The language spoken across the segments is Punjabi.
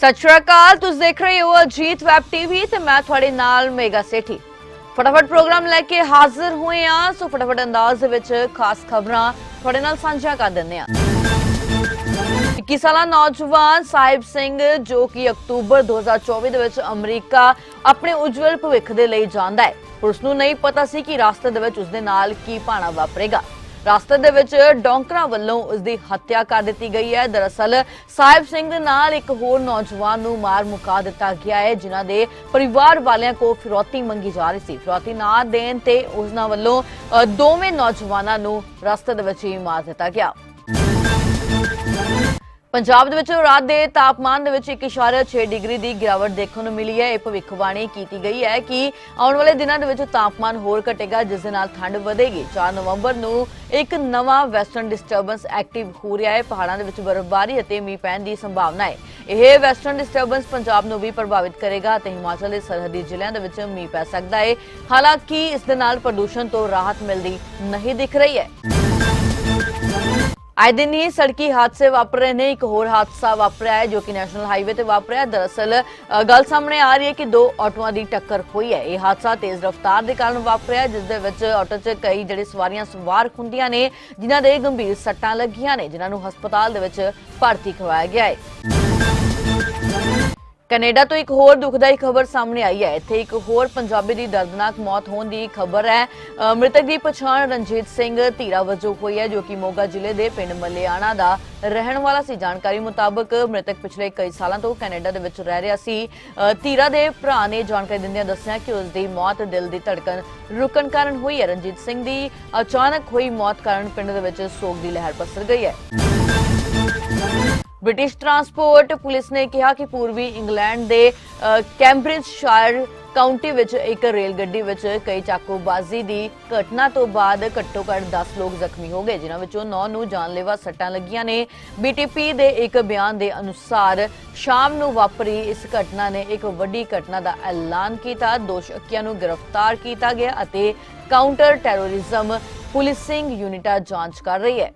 ਸਤਿ ਸ਼੍ਰੀ ਅਕਾਲ, ਤੁਸੀਂ ਦੇਖ ਰਹੇ ਹੋ ਅਜੀਤ ਵੈਬ ਟੀਵੀ ਤੇ ਮੈਂ ਤੁਹਾਡੇ ਨਾਲ ਮੇਗਾ ਸੇਠੀ। ਫਟਾਫਟ ਪ੍ਰੋਗਰਾਮ ਲੈ ਕੇ ਹਾਜ਼ਰ ਹੋਏ ਆ ਸੋ ਫਟਾਫਟ ਅੰਦਾਜ਼ ਵਿੱਚ ਖਾਸ ਖਬਰਾਂ ਤੁਹਾਡੇ ਨਾਲ ਸਾਂਝਾ ਕਰ ਦਿੰਦੇ ਆ 21 ਸਾਲਾ ਨੌਜਵਾਨ ਸਾਹਿਬ ਸਿੰਘ, ਜੋ ਕਿ ਅਕਤੂਬਰ 2024 ਦੇ ਵਿੱਚ ਅਮਰੀਕਾ ਆਪਣੇ ਉਜਵਲ ਭਵਿੱਖ ਦੇ ਲਈ ਜਾਂਦਾ ਹੈ। ਪਰ ਉਸ ਨੂੰ ਨਹੀਂ ਪਤਾ ਸੀ ਕਿ ਰਸਤੇ ਦੇ ਵਿੱਚ ਉਸ ਦੇ ਨਾਲ ਕੀ ਭਾਣਾ ਵਾਪਰੇਗਾ। ਰਸਤੇ ਦੇ ਵਿੱਚ ਡੌਂਕਰਾਂ ਵੱਲੋਂ ਉਸ ਦੀ ਹੱਤਿਆ ਕਰ ਦਿੱਤੀ ਗਈ ਹੈ। ਦਰਅਸਲ ਸਾਹਿਬ ਸਿੰਘ ਦੇ ਨਾਲ ਇੱਕ ਹੋਰ ਨੌਜਵਾਨ ਨੂੰ ਮਾਰ ਮੁਕਾ ਦਿੱਤਾ ਗਿਆ ਹੈ, ਜਿਨ੍ਹਾਂ ਦੇ ਪਰਿਵਾਰ ਵਾਲਿਆਂ ਕੋ ਫਿਰੌਤੀ ਮੰਗੀ ਜਾ ਰਹੀ ਸੀ। ਫਿਰੌਤੀ ਨਾ ਦੇਣ ਤੇ ਉਸਨਾਂ ਵੱਲੋਂ ਦੋਵੇਂ ਨੌਜਵਾਨਾਂ ਨੂੰ ਰਸਤੇ ਦੇ ਵਿੱਚ ਹੀ ਮਾਰ ਦਿੱਤਾ ਗਿਆ। ਪੰਜਾਬ ਦੇ ਵਿੱਚ ਰਾਤ ਦੇ ਤਾਪਮਾਨ ਦੇ ਵਿੱਚ 1.6 ਡਿਗਰੀ ਦੀ ਗਿਰਾਵਟ ਦੇਖਣ ਨੂੰ ਮਿਲੀ ਹੈ। ਇਹ ਭਵਿੱਖਬਾਣੀ ਕੀਤੀ ਗਈ ਹੈ ਕਿ ਆਉਣ ਵਾਲੇ ਦਿਨਾਂ ਦੇ ਵਿੱਚ ਤਾਪਮਾਨ ਹੋਰ ਘਟੇਗਾ, ਜਿਸ ਦੇ ਨਾਲ ਠੰਡ ਵਧੇਗੀ। 4 ਨਵੰਬਰ ਨੂੰ ਇੱਕ ਨਵਾਂ ਵੈਸਟਰਨ ਡਿਸਟਰਬੈਂਸ ਐਕਟਿਵ ਹੋ ਰਿਹਾ ਹੈ। ਪਹਾੜਾਂ ਦੇ ਵਿੱਚ ਬਰਫ਼ਬਾਰੀ ਅਤੇ ਮੀਂਹ ਪੈਣ ਦੀ ਸੰਭਾਵਨਾ ਹੈ। ਇਹ ਵੈਸਟਰਨ ਡਿਸਟਰਬੈਂਸ ਪੰਜਾਬ ਨੂੰ ਵੀ ਪ੍ਰਭਾਵਿਤ ਕਰੇਗਾ ਅਤੇ ਹਿਮਾਚਲ ਦੇ ਸਰਹੱਦੀ ਜ਼ਿਲ੍ਹਿਆਂ ਦੇ ਵਿੱਚ ਮੀਂਹ ਪੈ ਸਕਦਾ ਹੈ। ਹਾਲਾਂਕਿ ਇਸ ਦੇ ਨਾਲ ਪ੍ਰਦੂਸ਼ਣ ਤੋਂ ਰਾਹਤ ਮਿਲਦੀ ਨਹੀਂ ਦਿਖ ਰਹੀ ਹੈ। ਆਏ ਦਿਨ ਹੀ ਸੜਕੀ ਹਾਦਸੇ ਵਾਪਰ ਰਹੇ ਨੇ ਇੱਕ ਹੋਰ ਹਾਦਸਾ ਵਾਪਰਿਆ ਹੈ ਜੋ ਕਿ ਨੈਸ਼ਨਲ ਹਾਈਵੇ ਤੇ ਵਾਪਰਿਆ। ਦਰਅਸਲ ਗੱਲ ਸਾਹਮਣੇ ਆ ਰਹੀ ਹੈ ਕਿ ਦੋ ਆਟੋਆਂ ਦੀ ਟੱਕਰ ਹੋਈ ਹੈ। ਇਹ ਹਾਦਸਾ ਤੇਜ਼ ਰਫ਼ਤਾਰ ਦੇ ਕਾਰਨ ਵਾਪਰਿਆ ਹੈ, ਜਿਸ ਦੇ ਵਿੱਚ ਆਟੋ 'ਚ ਕਈ ਜਿਹੜੇ ਸਵਾਰੀਆਂ ਸਵਾਰ ਹੁੰਦੀਆਂ ਨੇ ਜਿਨ੍ਹਾਂ ਦੇ ਗੰਭੀਰ ਸੱਟਾਂ ਲੱਗੀਆਂ ਨੇ ਜਿਨ੍ਹਾਂ ਨੂੰ ਹਸਪਤਾਲ ਦੇ ਵਿੱਚ ਭਰਤੀ ਕਰਵਾਇਆ ਗਿਆ ਹੈ। ਕੈਨੇਡਾ ਤੋਂ ਇੱਕ ਹੋਰ ਦੁਖਦਾਈ ਖਬਰ ਸਾਹਮਣੇ ਆਈ ਹੈ। ਇੱਥੇ ਇੱਕ ਹੋਰ ਪੰਜਾਬੀ ਦੀ ਦਰਦਨਾਕ ਮੌਤ ਹੋਣ ਦੀ ਖਬਰ ਹੈ। ਮ੍ਰਿਤਕ ਦੀ ਪਛਾਣ ਰਣਜੀਤ ਸਿੰਘ ਧੀਰਾ ਵਜੋਂ ਹੋਈ ਹੈ, ਜੋ ਕਿ ਮੋਗਾ ਜ਼ਿਲ੍ਹੇ ਦੇ ਪਿੰਡ ਮਲਿਆਣਾ ਦਾ ਰਹਿਣ ਵਾਲਾ ਸੀ। ਜਾਣਕਾਰੀ ਮੁਤਾਬਕ ਮ੍ਰਿਤਕ ਪਿਛਲੇ ਕਈ ਸਾਲਾਂ ਤੋਂ ਕੈਨੇਡਾ ਦੇ ਵਿੱਚ ਰਹਿ ਰਿਹਾ ਸੀ। ਧੀਰਾ ਦੇ ਭਰਾ ਨੇ ਜਾਣਕਾਰੀ ਦਿੰਦਿਆਂ ਦੱਸਿਆ ਕਿ ਉਸ ਦੀ ਮੌਤ ਦਿਲ ਦੀ ਧੜਕਣ ਰੁਕਣ ਕਾਰਨ ਹੋਈ ਹੈ। ਰਣਜੀਤ ਸਿੰਘ ਦੀ ਅਚਾਨਕ ਹੋਈ ਮੌਤ ਕਾਰਨ ਪਿੰਡ ਦੇ ਵਿੱਚ ਸੋਗ ਦੀ ਲਹਿਰ ਪਸਰ ਗਈ ਹੈ। ਬ੍ਰਿਟਿਸ਼ ਟਰਾਂਸਪੋਰਟ ਪੁਲਿਸ ਨੇ ਕਿਹਾ ਕਿ ਪੂਰਬੀ ਇੰਗਲੈਂਡ ਦੇ ਅ, ਕੈਂਬਰਿਜਸ਼ਾਇਰ ਕਾਉਂਟੀ ਵਿੱਚ ਇੱਕ ਰੇਲ ਗੱਡੀ ਵਿੱਚ ਕਈ ਚਾਕੂਬਾਜ਼ੀ ਦੀ ਘਟਨਾ ਤੋਂ ਬਾਅਦ ਘੱਟੋ-ਘੱਟ 10 ਲੋਕ ਜ਼ਖਮੀ ਹੋ ਗਏ ਜਿਨ੍ਹਾਂ ਵਿੱਚੋਂ 9 ਨੂੰ ਜਾਨਲੇਵਾ ਸੱਟਾਂ ਲੱਗੀਆਂ ਨੇ। ਬੀਟੀਪੀ ਦੇ ਇੱਕ ਬਿਆਨ ਦੇ ਅਨੁਸਾਰ ਸ਼ਾਮ ਨੂੰ ਵਾਪਰੀ ਇਸ ਘਟਨਾ ਨੇ ਇੱਕ ਵੱਡੀ ਘਟਨਾ ਦਾ ਐਲਾਨ ਕੀਤਾ। ਦੋਸ਼ੀਆਂ ਨੂੰ ਗ੍ਰਿਫਤਾਰ ਕੀਤਾ ਗਿਆ ਅਤੇ ਕਾਊਂਟਰ ਟੈਰੋਰਿਜ਼ਮ ਪੁਲਿਸਿੰਗ ਯੂਨਿਟਾਂ ਜਾਂਚ ਕਰ ਰਹੀ ਹੈ।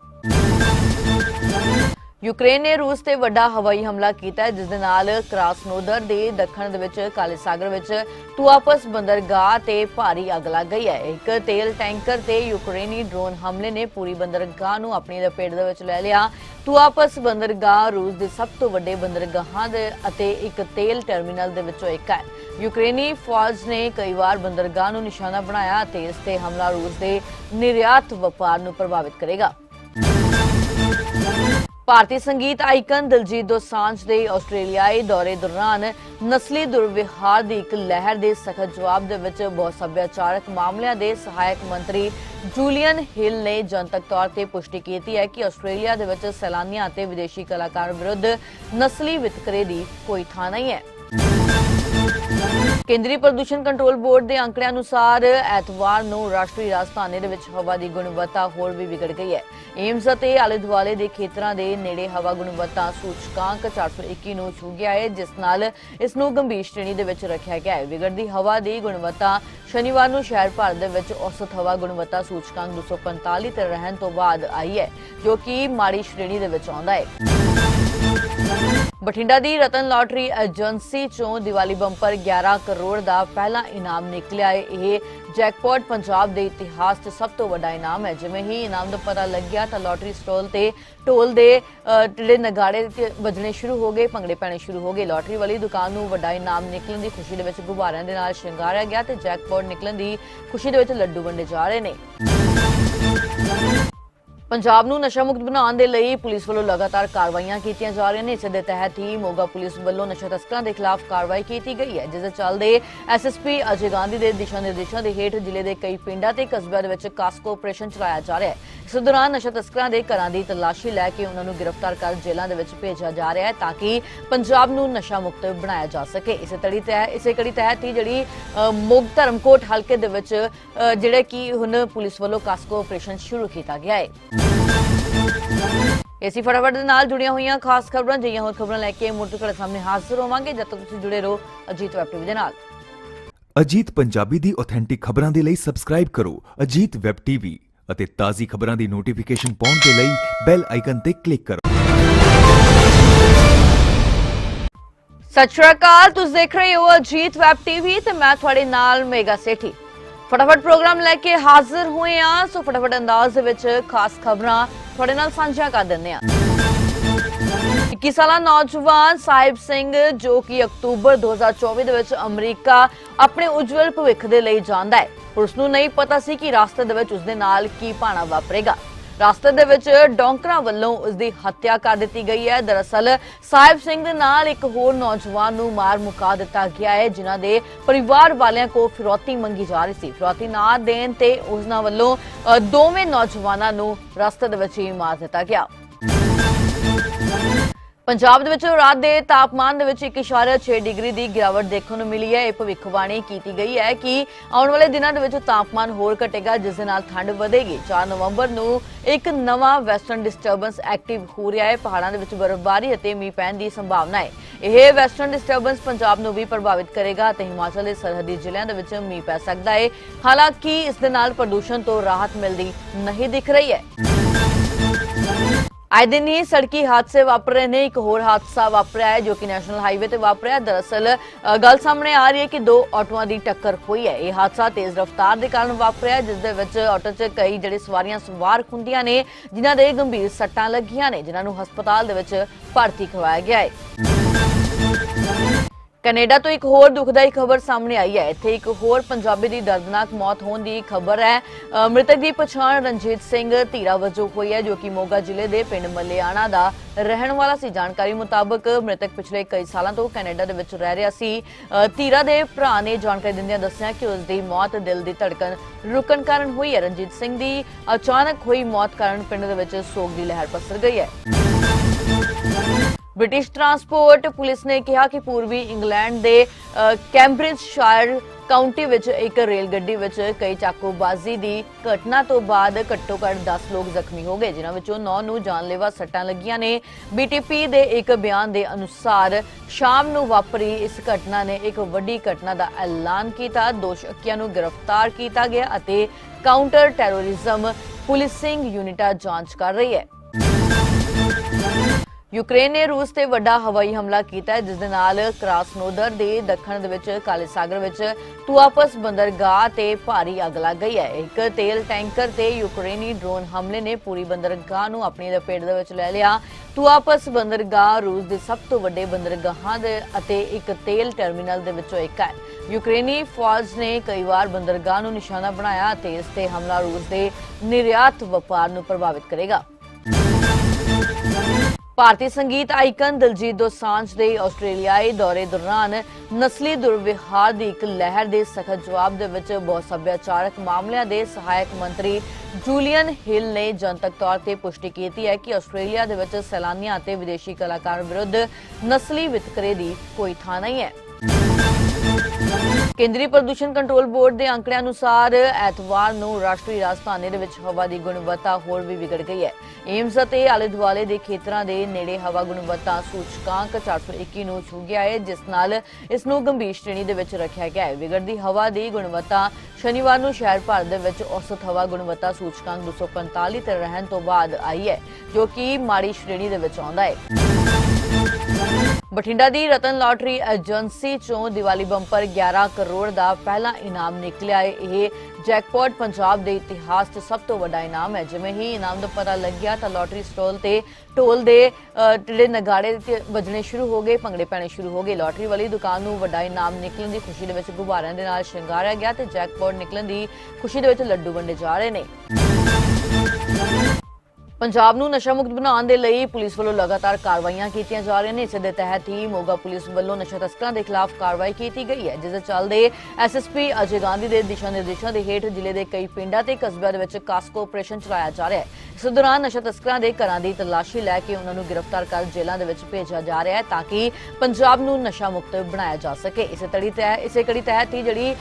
ਯੂਕਰੇਨ ਨੇ ਰੂਸ ਤੇ ਵੱਡਾ ਹਵਾਈ ਹਮਲਾ ਕੀਤਾ ਜਿਸ ਦੇ ਨਾਲ ਕ੍ਰਾਸਨੋਦਰ ਦੇ ਦੱਖਣ ਦੇ ਵਿੱਚ, ਕਾਲੇ ਸਾਗਰ ਵਿੱਚ ਤੁਆਪਸ ਬੰਦਰਗਾਹ ਤੇ ਭਾਰੀ ਅੱਗ ਲੱਗ ਗਈ ਹੈ। ਇੱਕ ਤੇਲ ਟੈਂਕਰ ਤੇ ਯੂਕਰੇਨੀ ਡਰੋਨ ਹਮਲੇ ਨੇ ਪੂਰੀ ਬੰਦਰਗਾਹ ਨੂੰ ਆਪਣੀ ਲਪੇਟ ਦੇ ਵਿੱਚ ਲੈ ਲਿਆ। ਤੁਆਪਸ ਬੰਦਰਗਾਹ ਰੂਸ ਦੇ ਸਭ ਤੋਂ ਵੱਡੇ ਬੰਦਰਗਾਹਾਂ ਦੇ ਅਤੇ ਇੱਕ ਤੇਲ ਟਰਮੀਨਲ ਦੇ ਵਿੱਚੋਂ ਇੱਕ ਹੈ। ਯੂਕਰੇਨੀ ਫੌਜ ਨੇ ਕਈ ਵਾਰ ਬੰਦਰਗਾਹ ਨੂੰ ਨਿਸ਼ਾਨਾ ਬਣਾਇਆ ਅਤੇ ਇਸ ਤੇ ਹਮਲਾ ਰੂਸ ਦੇ ਨਿਰਯਾਤ ਵਪਾਰ ਨੂੰ ਪ੍ਰਭਾਵਿਤ ਕਰੇਗਾ। ਭਾਰਤੀ ਸੰਗੀਤ ਆਈਕਨ ਦਿਲਜੀਤ ਦੋਸਾਂਝ ਦੇ ਆਸਟ੍ਰੇਲੀਆਈ ਦੌਰੇ ਦੌਰਾਨ ਨਸਲੀ ਦੁਰਵਿਹਾਰ ਦੀ ਇੱਕ ਲਹਿਰ ਦੇ ਸਖਤ ਜਵਾਬ ਦੇ ਵਿੱਚ ਬਹੁਤ ਸੱਭਿਆਚਾਰਕ ਮਾਮਲਿਆਂ ਦੇ ਸਹਾਇਕ ਮੰਤਰੀ ਜੂਲੀਅਨ ਹਿਲ ਨੇ ਜਨਤਕ ਤੌਰ ਤੇ ਪੁਸ਼ਟੀ ਕੀਤੀ ਹੈ ਕਿ ਆਸਟ੍ਰੇਲੀਆ ਦੇ ਵਿੱਚ ਸੈਲਾਨੀਆਂ ਅਤੇ ਵਿਦੇਸ਼ੀ ਕਲਾਕਾਰ ਵਿਰੁੱਧ ਨਸਲੀ ਵਿਤਕਰੇ ਦੀ ਕੋਈ ਥਾਂ ਨਹੀਂ ਹੈ। ਕੇਂਦਰੀ ਪ੍ਰਦੂਸ਼ਣ ਕੰਟਰੋਲ ਬੋਰਡ ਦੇ ਅੰਕੜਿਆਂ ਅਨੁਸਾਰ ਐਤਵਾਰ ਨੂੰ ਰਾਸ਼ਟਰੀ ਰਾਜਧਾਨੀ ਦੇ ਵਿੱਚ ਹਵਾ ਦੀ ਗੁਣਵੱਤਾ ਹੋਰ ਵੀ ਵਿਗੜ ਗਈ ਹੈ। ਏਮਸ ਅਤੇ ਆਲੇ ਦੁਆਲੇ ਦੇ ਖੇਤਰਾਂ ਦੇ ਨੇੜੇ ਹਵਾ ਗੁਣਵੱਤਾ ਸੂਚਕਾਂਕ 421 ਨੂੰ ਛੂ ਗਿਆ ਹੈ, ਜਿਸ ਨਾਲ ਇਸ ਨੂੰ ਗੰਭੀਰ ਸ਼੍ਰੇਣੀ ਦੇ ਵਿੱਚ ਰੱਖਿਆ ਗਿਆ ਹੈ। ਵਿਗੜਦੀ ਹਵਾ ਦੀ ਗੁਣਵੱਤਾ ਸ਼ਨੀਵਾਰ ਨੂੰ ਸ਼ਹਿਰ ਭਰ ਦੇ ਵਿੱਚ ਔਸਤ ਹਵਾ ਗੁਣਵੱਤਾ ਸੂਚਕਾਂਕ 245 ਤੇ ਰਹਿਣ ਤੋਂ ਬਾਅਦ ਆਈ ਹੈ, ਜੋ ਕਿ ਮਾੜੀ ਸ਼੍ਰੇਣੀ ਦੇ ਵਿੱਚ ਆਉਂਦਾ ਹੈ। ਬਠਿੰਡਾ ਦੀ ਰਤਨ ਲਾਟਰੀ ਏਜੰਸੀ ਚੋਂ ਦੀਵਾਲੀ ਬੰਪਰ 11 ਕਰੋੜ ਦਾ ਪਹਿਲਾ ਇਨਾਮ ਨਿਕਲਿਆ ਹੈ। ਇਹ ਜੈਕਪਾਟ ਪੰਜਾਬ ਦੇ ਇਤਿਹਾਸ 'ਚ ਸਭ ਤੋਂ ਵੱਡਾ ਇਨਾਮ ਹੈ। ਜਿਵੇਂ ਹੀ ਇਨਾਮ ਦਾ ਪਤਾ ਲੱਗਿਆ ਤਾਂ ਲਾਟਰੀ ਸਟਾਲ ਤੇ ਢੋਲ ਦੇ ਅ, ਜਿਹੜੇ ਨਗਾੜੇ ਤੇ ਵੱਜਣੇ ਸ਼ੁਰੂ ਹੋ ਗਏ ਭੰਗੜੇ ਪੈਣੇ ਸ਼ੁਰੂ ਹੋ ਗਏ। ਲੋਟਰੀ ਵਾਲੀ ਦੁਕਾਨ ਨੂੰ ਵੱਡਾ ਇਨਾਮ ਨਿਕਲਣ ਦੀ ਖੁਸ਼ੀ ਦੇ ਵਿੱਚ ਗੁਬਾਰਿਆਂ ਦੇ ਨਾਲ ਸ਼ਿੰਗਾਰਿਆ ਗਿਆ ਤੇ ਜੈਕਪਾਟ ਨਿਕਲਣ ਦੀ ਖੁਸ਼ੀ ਦੇ ਵਿੱਚ ਲੱਡੂ ਵੰਡੇ ਜਾ ਰਹੇ ਨੇ। ਪੰਜਾਬ ਨੂੰ ਨਸ਼ਾ ਮੁਕਤ ਬਣਾਉਣ ਦੇ ਲਈ ਪੁਲਿਸ ਵੱਲੋਂ ਲਗਾਤਾਰ ਕਾਰਵਾਈਆਂ ਕੀਤੀਆਂ ਜਾ ਰਹੀਆਂ ਨੇ। ਇਸ ਦੇ ਤਹਿਤ ਹੀ ਮੋਗਾ ਪੁਲਿਸ ਵੱਲੋਂ ਨਸ਼ਾ ਤਸਕਰਾਂ ਦੇ ਖਿਲਾਫ ਕਾਰਵਾਈ ਕੀਤੀ ਗਈ ਹੈ ਜਿਸ ਦੇ ਚੱਲਦੇ ਐਸਐਸਪੀ ਅਜੇ ਗਾਂਧੀ ਦੇ ਦਿਸ਼ਾ ਨਿਰਦੇਸ਼ਾਂ ਦੇ ਹੇਠ ਜ਼ਿਲ੍ਹੇ ਦੇ ਕਈ ਪਿੰਡਾਂ ਤੇ ਕਸਬਿਆਂ ਦੇ ਵਿੱਚ ਕਾਸਕੋ ਆਪਰੇਸ਼ਨ ਚਲਾਇਆ ਜਾ ਰਿਹਾ ਹੈ। ਇਸ ਦੌਰਾਨ ਨਸ਼ਾ ਤਸਕਰਾਂ ਦੇ ਘਰਾਂ ਦੀ ਤਲਾਸ਼ੀ ਲੈ ਕੇ ਉਹਨਾਂ ਨੂੰ ਗ੍ਰਿਫਤਾਰ ਕਰ ਜੇਲ੍ਹਾਂ ਦੇ ਵਿੱਚ ਭੇਜਿਆ ਜਾ ਰਿਹਾ ਹੈ ਤਾਂ ਕਿ ਪੰਜਾਬ ਨੂੰ ਨਸ਼ਾ ਮੁਕਤ ਬਣਾਇਆ ਜਾ ਸਕੇ। ਇਸੇ ਤੜੀ ਤਹਿ ਇਸੇ ਕੜੀ ਤਹਿਤ ਹੀ ਜਿਹੜੀ ਅ, ਮੋਗ ਧਰਮਕੋਟ ਹਲਕੇ ਦੇ ਵਿੱਚ ਜਿਹੜੇ ਕਿ ਹੁਣ ਪੁਲਿਸ ਵੱਲੋਂ ਕਾਸਕੋ ਆਪਰੇਸ਼ਨ ਸ਼ੁਰੂ ਕੀਤਾ ਗਿਆ ਹੈ। ਇਸੇ ਫਟਾਫਟ ਦੇ ਨਾਲ ਜੁੜੀਆਂ ਹੋਈਆਂ ਖਾਸ ਖਬਰਾਂ ਜਿਹੀਆਂ ਹੋਰ ਖਬਰਾਂ ਲੈ ਕੇ ਮੁੜ ਤੁਹਾਡੇ ਸਾਹਮਣੇ ਹਾਜ਼ਰ ਹੋਵਾਂਗੇ ਜਦ ਤੱਕ ਤੁਸੀਂ ਜੁੜੇ ਰਹੋ ਅਜੀਤ ਵੈਬ ਟੀਵੀ ਦੇ ਨਾਲ। ਅਜੀਤ ਪੰਜਾਬੀ ਦੀ ਆਥੈਂਟਿਕ ਖਬਰਾਂ ਦੇ ਲਈ ਸਬਸਕ੍ਰਾਈਬ ਕਰੋ ਅਜੀਤ ਵੈਬ ਟੀਵੀ ਅਤੇ ਤਾਜ਼ੀ ਖਬਰਾਂ ਦੀ ਨੋਟੀਫਿਕੇਸ਼ਨ ਪਾਉਣ ਦੇ ਲਈ ਬੈਲ ਆਈਕਨ ਤੇ ਕਲਿੱਕ ਕਰੋ। ਸਤਿ ਸ਼੍ਰੀ ਅਕਾਲ ਤੁਸੀਂ ਦੇਖ ਰਹੇ ਹੋ ਅਜੀਤ ਵੈਬ ਟੀਵੀ ਤੇ ਮੈਂ ਤੁਹਾਡੇ ਨਾਲ ਮੇਗਾ ਸੇਠੀ। ਫਟਾਫਟ ਪ੍ਰੋਗਰਾਮ ਲੈ ਕੇ ਹਾਜ਼ਰ ਹੋਏ ਆ ਸੋ ਫਟਾਫਟ ਅੰਦਾਜ਼ ਦੇ ਵਿੱਚ ਖਾਸ ਖਬਰਾਂ ਤੁਹਾਡੇ ਨਾਲ ਸਾਂਝਾ ਕਰ ਦਿੰਦੇ ਆ 21 ਸਾਲਾ ਨੌਜਵਾਨ ਸਾਹਿਬ ਸਿੰਘ, ਜੋ ਕਿ ਅਕਤੂਬਰ 2024 ਦੇ ਵਿੱਚ ਅਮਰੀਕਾ ਆਪਣੇ ਉਜਵਲ ਭਵਿੱਖ ਦੇ ਲਈ ਜਾਂਦਾ ਹੈ। ਪਰ ਉਸ ਨੂੰ ਨਹੀਂ ਪਤਾ ਸੀ ਕਿ ਰਸਤੇ ਦੇ ਵਿੱਚ ਉਸ ਦੇ ਨਾਲ ਕੀ ਭਾਣਾ ਵਾਪਰੇਗਾ। ਰਸਤੇ ਦੇ ਵਿੱਚ ਡੌਂਕਰਾਂ ਵੱਲੋਂ ਉਸ ਦੀ ਹੱਤਿਆ ਕਰ ਦਿੱਤੀ ਗਈ ਹੈ। ਦਰਅਸਲ, ਸਾਹਿਬ ਸਿੰਘ ਦੇ ਨਾਲ ਇੱਕ ਹੋਰ ਨੌਜਵਾਨ ਨੂੰ ਮਾਰ ਮੁਕਾ ਦਿੱਤਾ ਗਿਆ ਹੈ, ਜਿਨ੍ਹਾਂ ਦੇ ਪਰਿਵਾਰ ਵਾਲਿਆਂ ਕੋ ਫਿਰੌਤੀ ਮੰਗੀ ਜਾ ਰਹੀ ਸੀ। ਫਿਰੌਤੀ ਨਾ ਦੇਣ ਤੇ ਉਹਨਾਂ ਵੱਲੋਂ ਦੋਵੇਂ ਨੌਜਵਾਨਾਂ ਨੂੰ ਰਸਤੇ ਦੇ ਵਿੱਚ ਹੀ ਮਾਰ ਦਿੱਤਾ ਗਿਆ। ਪੰਜਾਬ ਦੇ ਵਿੱਚ ਰਾਤ ਦੇ ਤਾਪਮਾਨ ਦੇ ਵਿੱਚ 1.6 ਡਿਗਰੀ ਦੀ ਗਿਰਾਵਟ ਦੇਖਣ ਨੂੰ ਮਿਲੀ ਹੈ। ਇਹ ਭਵਿੱਖਬਾਣੀ ਕੀਤੀ ਗਈ ਹੈ ਕਿ ਆਉਣ ਵਾਲੇ ਦਿਨਾਂ ਦੇ ਵਿੱਚ ਤਾਪਮਾਨ ਹੋਰ ਘਟੇਗਾ, ਜਿਸ ਦੇ ਨਾਲ ਠੰਡ ਵਧੇਗੀ। 4 ਨਵੰਬਰ ਨੂੰ ਇੱਕ ਨਵਾਂ ਵੈਸਟਰਨ ਡਿਸਟਰਬੈਂਸ ਐਕਟਿਵ ਹੋ ਰਿਹਾ ਹੈ। ਪਹਾੜਾਂ ਦੇ ਵਿੱਚ ਬਰਫ਼ਬਾਰੀ ਅਤੇ ਮੀਂਹ ਪੈਣ ਦੀ ਸੰਭਾਵਨਾ ਹੈ। ਇਹ ਵੈਸਟਰਨ ਡਿਸਟਰਬੈਂਸ ਪੰਜਾਬ ਨੂੰ ਵੀ ਪ੍ਰਭਾਵਿਤ ਕਰੇਗਾ ਅਤੇ ਹਿਮਾਚਲ ਦੇ ਸਰਹੱਦੀ ਜ਼ਿਲ੍ਹਿਆਂ ਦੇ ਵਿੱਚ ਮੀਂਹ ਪੈ ਸਕਦਾ ਹੈ। ਹਾਲਾਂਕਿ ਇਸ ਦੇ ਨਾਲ ਪ੍ਰਦੂਸ਼ਣ ਤੋਂ ਰਾਹਤ ਮਿਲਦੀ ਨਹੀਂ ਦਿਖ ਰਹੀ ਹੈ। ਆਏ ਦਿਨ ਹੀ ਸੜਕੀ ਹਾਦਸੇ ਵਾਪਰ ਰਹੇ ਨੇ ਇੱਕ ਹੋਰ ਹਾਦਸਾ ਵਾਪਰਿਆ ਹੈ ਜੋ ਕਿ ਨੈਸ਼ਨਲ ਹਾਈਵੇ ਤੇ ਵਾਪਰਿਆ। ਦਰਅਸਲ ਗੱਲ ਸਾਹਮਣੇ ਆ ਰਹੀ ਹੈ ਕਿ ਦੋ ਆਟੋਆਂ ਦੀ ਟੱਕਰ ਹੋਈ ਹੈ। ਇਹ ਹਾਦਸਾ ਤੇਜ਼ ਰਫ਼ਤਾਰ ਦੇ ਕਾਰਨ ਵਾਪਰਿਆ ਹੈ, ਜਿਸ ਦੇ ਵਿੱਚ ਆਟੋ 'ਚ ਕਈ ਜਿਹੜੇ ਸਵਾਰੀਆਂ ਸਵਾਰ ਹੁੰਦੀਆਂ ਨੇ ਜਿਨ੍ਹਾਂ ਦੇ ਗੰਭੀਰ ਸੱਟਾਂ ਲੱਗੀਆਂ ਨੇ ਜਿਨ੍ਹਾਂ ਨੂੰ ਹਸਪਤਾਲ ਦੇ ਵਿੱਚ ਭਰਤੀ ਕਰਵਾਇਆ ਗਿਆ ਹੈ। ਕੈਨੇਡਾ ਤੋਂ ਇੱਕ ਹੋਰ ਦੁਖਦਾਈ ਖਬਰ ਸਾਹਮਣੇ ਆਈ ਹੈ। ਇੱਥੇ ਇੱਕ ਹੋਰ ਪੰਜਾਬੀ ਦੀ ਦਰਦਨਾਕ ਮੌਤ ਹੋਣ ਦੀ ਖਬਰ ਹੈ। ਮ੍ਰਿਤਕ ਦੀ ਪਛਾਣ ਰਣਜੀਤ ਸਿੰਘ ਧੀਰਾ ਵਜੋਂ ਹੋਈ ਹੈ, ਜੋ ਕਿ ਮੋਗਾ ਜ਼ਿਲ੍ਹੇ ਦੇ ਪਿੰਡ ਮਲਿਆਣਾ ਦਾ ਰਹਿਣ ਵਾਲਾ ਸੀ। ਜਾਣਕਾਰੀ ਮੁਤਾਬਕ ਮ੍ਰਿਤਕ ਪਿਛਲੇ ਕਈ ਸਾਲਾਂ ਤੋਂ ਕੈਨੇਡਾ ਦੇ ਵਿੱਚ ਰਹਿ ਰਿਹਾ ਸੀ। ਧੀਰਾ ਦੇ ਭਰਾ ਨੇ ਜਾਣਕਾਰੀ ਦਿੰਦਿਆਂ ਦੱਸਿਆ ਕਿ ਉਸ ਦੀ ਮੌਤ ਦਿਲ ਦੀ ਧੜਕਣ ਰੁਕਣ ਕਾਰਨ ਹੋਈ ਹੈ। ਰਣਜੀਤ ਸਿੰਘ ਦੀ ਅਚਾਨਕ ਹੋਈ ਮੌਤ ਕਾਰਨ ਪਿੰਡ ਦੇ ਵਿੱਚ ਸੋਗ ਦੀ ਲਹਿਰ ਪਸਰ ਗਈ ਹੈ। ਬ੍ਰਿਟਿਸ਼ ਟਰਾਂਸਪੋਰਟ ਪੁਲਿਸ ਨੇ ਕਿਹਾ ਕਿ ਪੂਰਬੀ ਇੰਗਲੈਂਡ ਦੇ ਅ, ਕੈਂਬਰਿਜਸ਼ਾਇਰ ਕਾਉਂਟੀ ਵਿੱਚ ਇੱਕ ਰੇਲ ਗੱਡੀ ਵਿੱਚ ਕਈ ਚਾਕੂਬਾਜ਼ੀ ਦੀ ਘਟਨਾ ਤੋਂ ਬਾਅਦ ਘੱਟੋ-ਘੱਟ 10 ਲੋਕ ਜ਼ਖਮੀ ਹੋ ਗਏ ਜਿਨ੍ਹਾਂ ਵਿੱਚੋਂ 9 ਨੂੰ ਜਾਨਲੇਵਾ ਸੱਟਾਂ ਲੱਗੀਆਂ ਨੇ। ਬੀਟੀਪੀ ਦੇ ਇੱਕ ਬਿਆਨ ਦੇ ਅਨੁਸਾਰ ਸ਼ਾਮ ਨੂੰ ਵਾਪਰੀ ਇਸ ਘਟਨਾ ਨੇ ਇੱਕ ਵੱਡੀ ਘਟਨਾ ਦਾ ਐਲਾਨ ਕੀਤਾ। ਦੋ ਸ਼ੱਕੀਆਂ ਨੂੰ ਗ੍ਰਿਫਤਾਰ ਕੀਤਾ ਗਿਆ ਅਤੇ ਕਾਊਂਟਰ ਟੈਰੋਰਿਜ਼ਮ ਪੁਲਿਸਿੰਗ ਯੂਨਿਟਾਂ ਜਾਂਚ ਕਰ ਰਹੀ ਹੈ। ਯੂਕਰੇਨ ਨੇ ਰੂਸ ਤੇ ਵੱਡਾ ਹਵਾਈ ਹਮਲਾ ਕੀਤਾ ਹੈ, ਜਿਸ ਦੇ ਨਾਲ ਕ੍ਰਾਸਨੋਦਰ ਦੇ ਦੱਖਣ ਦੇ ਵਿੱਚ, ਕਾਲੇ ਸਾਗਰ ਵਿੱਚ ਤੁਆਪਸ ਬੰਦਰਗਾਹ ਤੇ ਭਾਰੀ ਅੱਗ ਲੱਗ ਗਈ ਹੈ। ਇੱਕ ਤੇਲ ਟੈਂਕਰ ਤੇ ਯੂਕਰੇਨੀ ਡਰੋਨ ਹਮਲੇ ਨੇ ਪੂਰੀ ਬੰਦਰਗਾਹ ਨੂੰ ਆਪਣੀ ਲਪੇਟ ਦੇ ਵਿੱਚ ਲੈ ਲਿਆ। ਤੁਆਪਸ ਬੰਦਰਗਾਹ ਰੂਸ ਦੇ ਸਭ ਤੋਂ ਵੱਡੇ ਬੰਦਰਗਾਹਾਂ ਦੇ ਅਤੇ ਇੱਕ ਤੇਲ ਟਰਮੀਨਲ ਦੇ ਵਿੱਚੋਂ ਇੱਕ ਹੈ। ਯੂਕਰੇਨੀ ਫੌਜ ਨੇ ਕਈ ਵਾਰ ਬੰਦਰਗਾਹ ਨੂੰ ਨਿਸ਼ਾਨਾ ਬਣਾਇਆ ਅਤੇ ਇਸ ਤੇ ਹਮਲਾ ਰੂਸ ਦੇ ਨਿਰਯਾਤ ਵਪਾਰ ਨੂੰ ਪ੍ਰਭਾਵਿਤ ਕਰੇਗਾ। ਭਾਰਤੀ ਸੰਗੀਤ ਆਈਕਨ ਦਿਲਜੀਤ ਦੋਸਾਂਝ ਦੇ ਆਸਟ੍ਰੇਲੀਆਈ ਦੌਰੇ ਦੌਰਾਨ ਨਸਲੀ ਦੁਰਵਿਹਾਰ ਦੀ ਇੱਕ ਲਹਿਰ ਦੇ ਸਖਤ ਜਵਾਬ ਦੇ ਵਿੱਚ ਬਹੁਤ ਸੱਭਿਆਚਾਰਕ ਮਾਮਲਿਆਂ ਦੇ ਸਹਾਇਕ ਮੰਤਰੀ ਜੂਲੀਅਨ ਹਿਲ ਨੇ ਜਨਤਕ ਤੌਰ ਤੇ ਪੁਸ਼ਟੀ ਕੀਤੀ ਹੈ ਕਿ ਆਸਟ੍ਰੇਲੀਆ ਦੇ ਵਿੱਚ ਸੈਲਾਨੀਆਂ ਅਤੇ ਵਿਦੇਸ਼ੀ ਕਲਾਕਾਰਾਂ ਵਿਰੁੱਧ ਨਸਲੀ ਵਿਤਕਰੇ ਦੀ ਕੋਈ ਥਾਂ ਨਹੀਂ ਹੈ। ਕੇਂਦਰੀ ਪ੍ਰਦੂਸ਼ਣ ਕੰਟਰੋਲ ਬੋਰਡ ਦੇ ਅੰਕੜਿਆਂ ਅਨੁਸਾਰ ਐਤਵਾਰ ਨੂੰ ਰਾਸ਼ਟਰੀ ਰਾਜਧਾਨੀ ਦੇ ਵਿੱਚ ਹਵਾ ਦੀ ਗੁਣਵੱਤਾ ਹੋਰ ਵੀ ਵਿਗੜ ਗਈ ਹੈ। ਏਮਸ ਅਤੇ ਆਲੇ ਦੁਆਲੇ ਦੇ ਖੇਤਰਾਂ ਦੇ ਨੇੜੇ ਹਵਾ ਗੁਣਵੱਤਾ ਸੂਚਕਾਂਕ 421 ਨੂੰ ਛੂ ਗਿਆ ਹੈ, ਜਿਸ ਨਾਲ ਇਸ ਨੂੰ ਗੰਭੀਰ ਸ਼੍ਰੇਣੀ ਦੇ ਵਿੱਚ ਰੱਖਿਆ ਗਿਆ ਹੈ। ਵਿਗੜਦੀ ਹਵਾ ਦੀ ਗੁਣਵੱਤਾ ਸ਼ਨੀਵਾਰ ਨੂੰ ਸ਼ਹਿਰ ਭਰ ਦੇ ਵਿੱਚ ਔਸਤ ਹਵਾ ਗੁਣਵੱਤਾ ਸੂਚਕਾਂਕ 245 ਤੇ ਰਹਿਣ ਤੋਂ ਬਾਅਦ ਆਈ ਹੈ, ਜੋ ਕਿ ਮਾੜੀ ਸ਼੍ਰੇਣੀ ਦੇ ਵਿੱਚ ਆਉਂਦਾ ਹੈ। ਬਠਿੰਡਾ ਦੀ ਰਤਨ ਲਾਟਰੀ ਏਜੰਸੀ ਚੋਂ ਦੀਵਾਲੀ ਬੰਪਰ 11 ਕਰੋੜ ਦਾ ਪਹਿਲਾ ਇਨਾਮ ਨਿਕਲਿਆ ਹੈ। ਇਹ ਜੈਕਪਾਟ ਪੰਜਾਬ ਦੇ ਇਤਿਹਾਸ 'ਚ ਸਭ ਤੋਂ ਵੱਡਾ ਇਨਾਮ ਹੈ। ਜਿਵੇਂ ਹੀ ਇਨਾਮ ਦਾ ਪਤਾ ਲੱਗਿਆ ਤਾਂ ਲਾਟਰੀ ਸਟਾਲ ਤੇ ਢੋਲ ਦੇ ਅ, ਜਿਹੜੇ ਨਗਾੜੇ ਤੇ ਵੱਜਣੇ ਸ਼ੁਰੂ ਹੋ ਗਏ ਭੰਗੜੇ ਪੈਣੇ ਸ਼ੁਰੂ ਹੋ ਗਏ। ਲਾਟਰੀ ਵਾਲੀ ਦੁਕਾਨ ਨੂੰ ਵੱਡਾ ਇਨਾਮ ਨਿਕਲਣ ਦੀ ਖੁਸ਼ੀ ਦੇ ਵਿੱਚ ਗੁਬਾਰਿਆਂ ਦੇ ਨਾਲ ਸ਼ਿੰਗਾਰਿਆ ਗਿਆ ਤੇ ਜੈਕਪਾਟ ਨਿਕਲਣ ਦੀ ਖੁਸ਼ੀ ਦੇ ਵਿੱਚ ਲੱਡੂ ਵੰਡੇ ਜਾ ਰਹੇ ਨੇ। ਪੰਜਾਬ ਨੂੰ ਨਸ਼ਾ ਮੁਕਤ ਬਣਾਉਣ ਦੇ ਲਈ ਪੁਲਿਸ ਵੱਲੋਂ ਲਗਾਤਾਰ ਕਾਰਵਾਈਆਂ ਕੀਤੀਆਂ ਜਾ ਰਹੀਆਂ ਨੇ। ਇਸੇ ਦੇ ਤਹਿਤ ਹੀ ਮੋਗਾ ਪੁਲਿਸ ਵੱਲੋਂ ਨਸ਼ਾ ਤਸਕਰਾਂ ਦੇ ਖਿਲਾਫ ਕਾਰਵਾਈ ਕੀਤੀ ਗਈ ਹੈ, ਜਿਸ ਦੇ ਚੱਲਦੇ ਐਸਐਸਪੀ ਅਜੇ ਗਾਂਧੀ ਦੇ ਦਿਸ਼ਾ ਨਿਰਦੇਸ਼ਾਂ ਦੇ ਹੇਠ ਜ਼ਿਲ੍ਹੇ ਦੇ ਕਈ ਪਿੰਡਾਂ ਤੇ ਕਸਬਿਆਂ ਦੇ ਵਿੱਚ ਕਾਸਕੋ ਆਪਰੇਸ਼ਨ ਚਲਾਇਆ ਜਾ ਰਿਹਾ ਹੈ। ਇਸ ਦੌਰਾਨ ਨਸ਼ਾ ਤਸਕਰਾਂ ਦੇ ਘਰਾਂ ਦੀ ਤਲਾਸ਼ੀ ਲੈ ਕੇ ਉਹਨਾਂ ਨੂੰ ਗ੍ਰਿਫਤਾਰ ਕਰ ਜੇਲ੍ਹਾਂ ਦੇ ਵਿੱਚ ਭੇਜਿਆ ਜਾ ਰਿਹਾ ਹੈ ਤਾਂ ਕਿ ਪੰਜਾਬ ਨੂੰ ਨਸ਼ਾ ਮੁਕਤ ਬਣਾਇਆ ਜਾ ਸਕੇ। ਇਸੇ ਤੜੀ ਤਹਿ, ਇਸੇ ਕੜੀ ਤਹਿਤ ਹੀ ਜਿਹੜੀ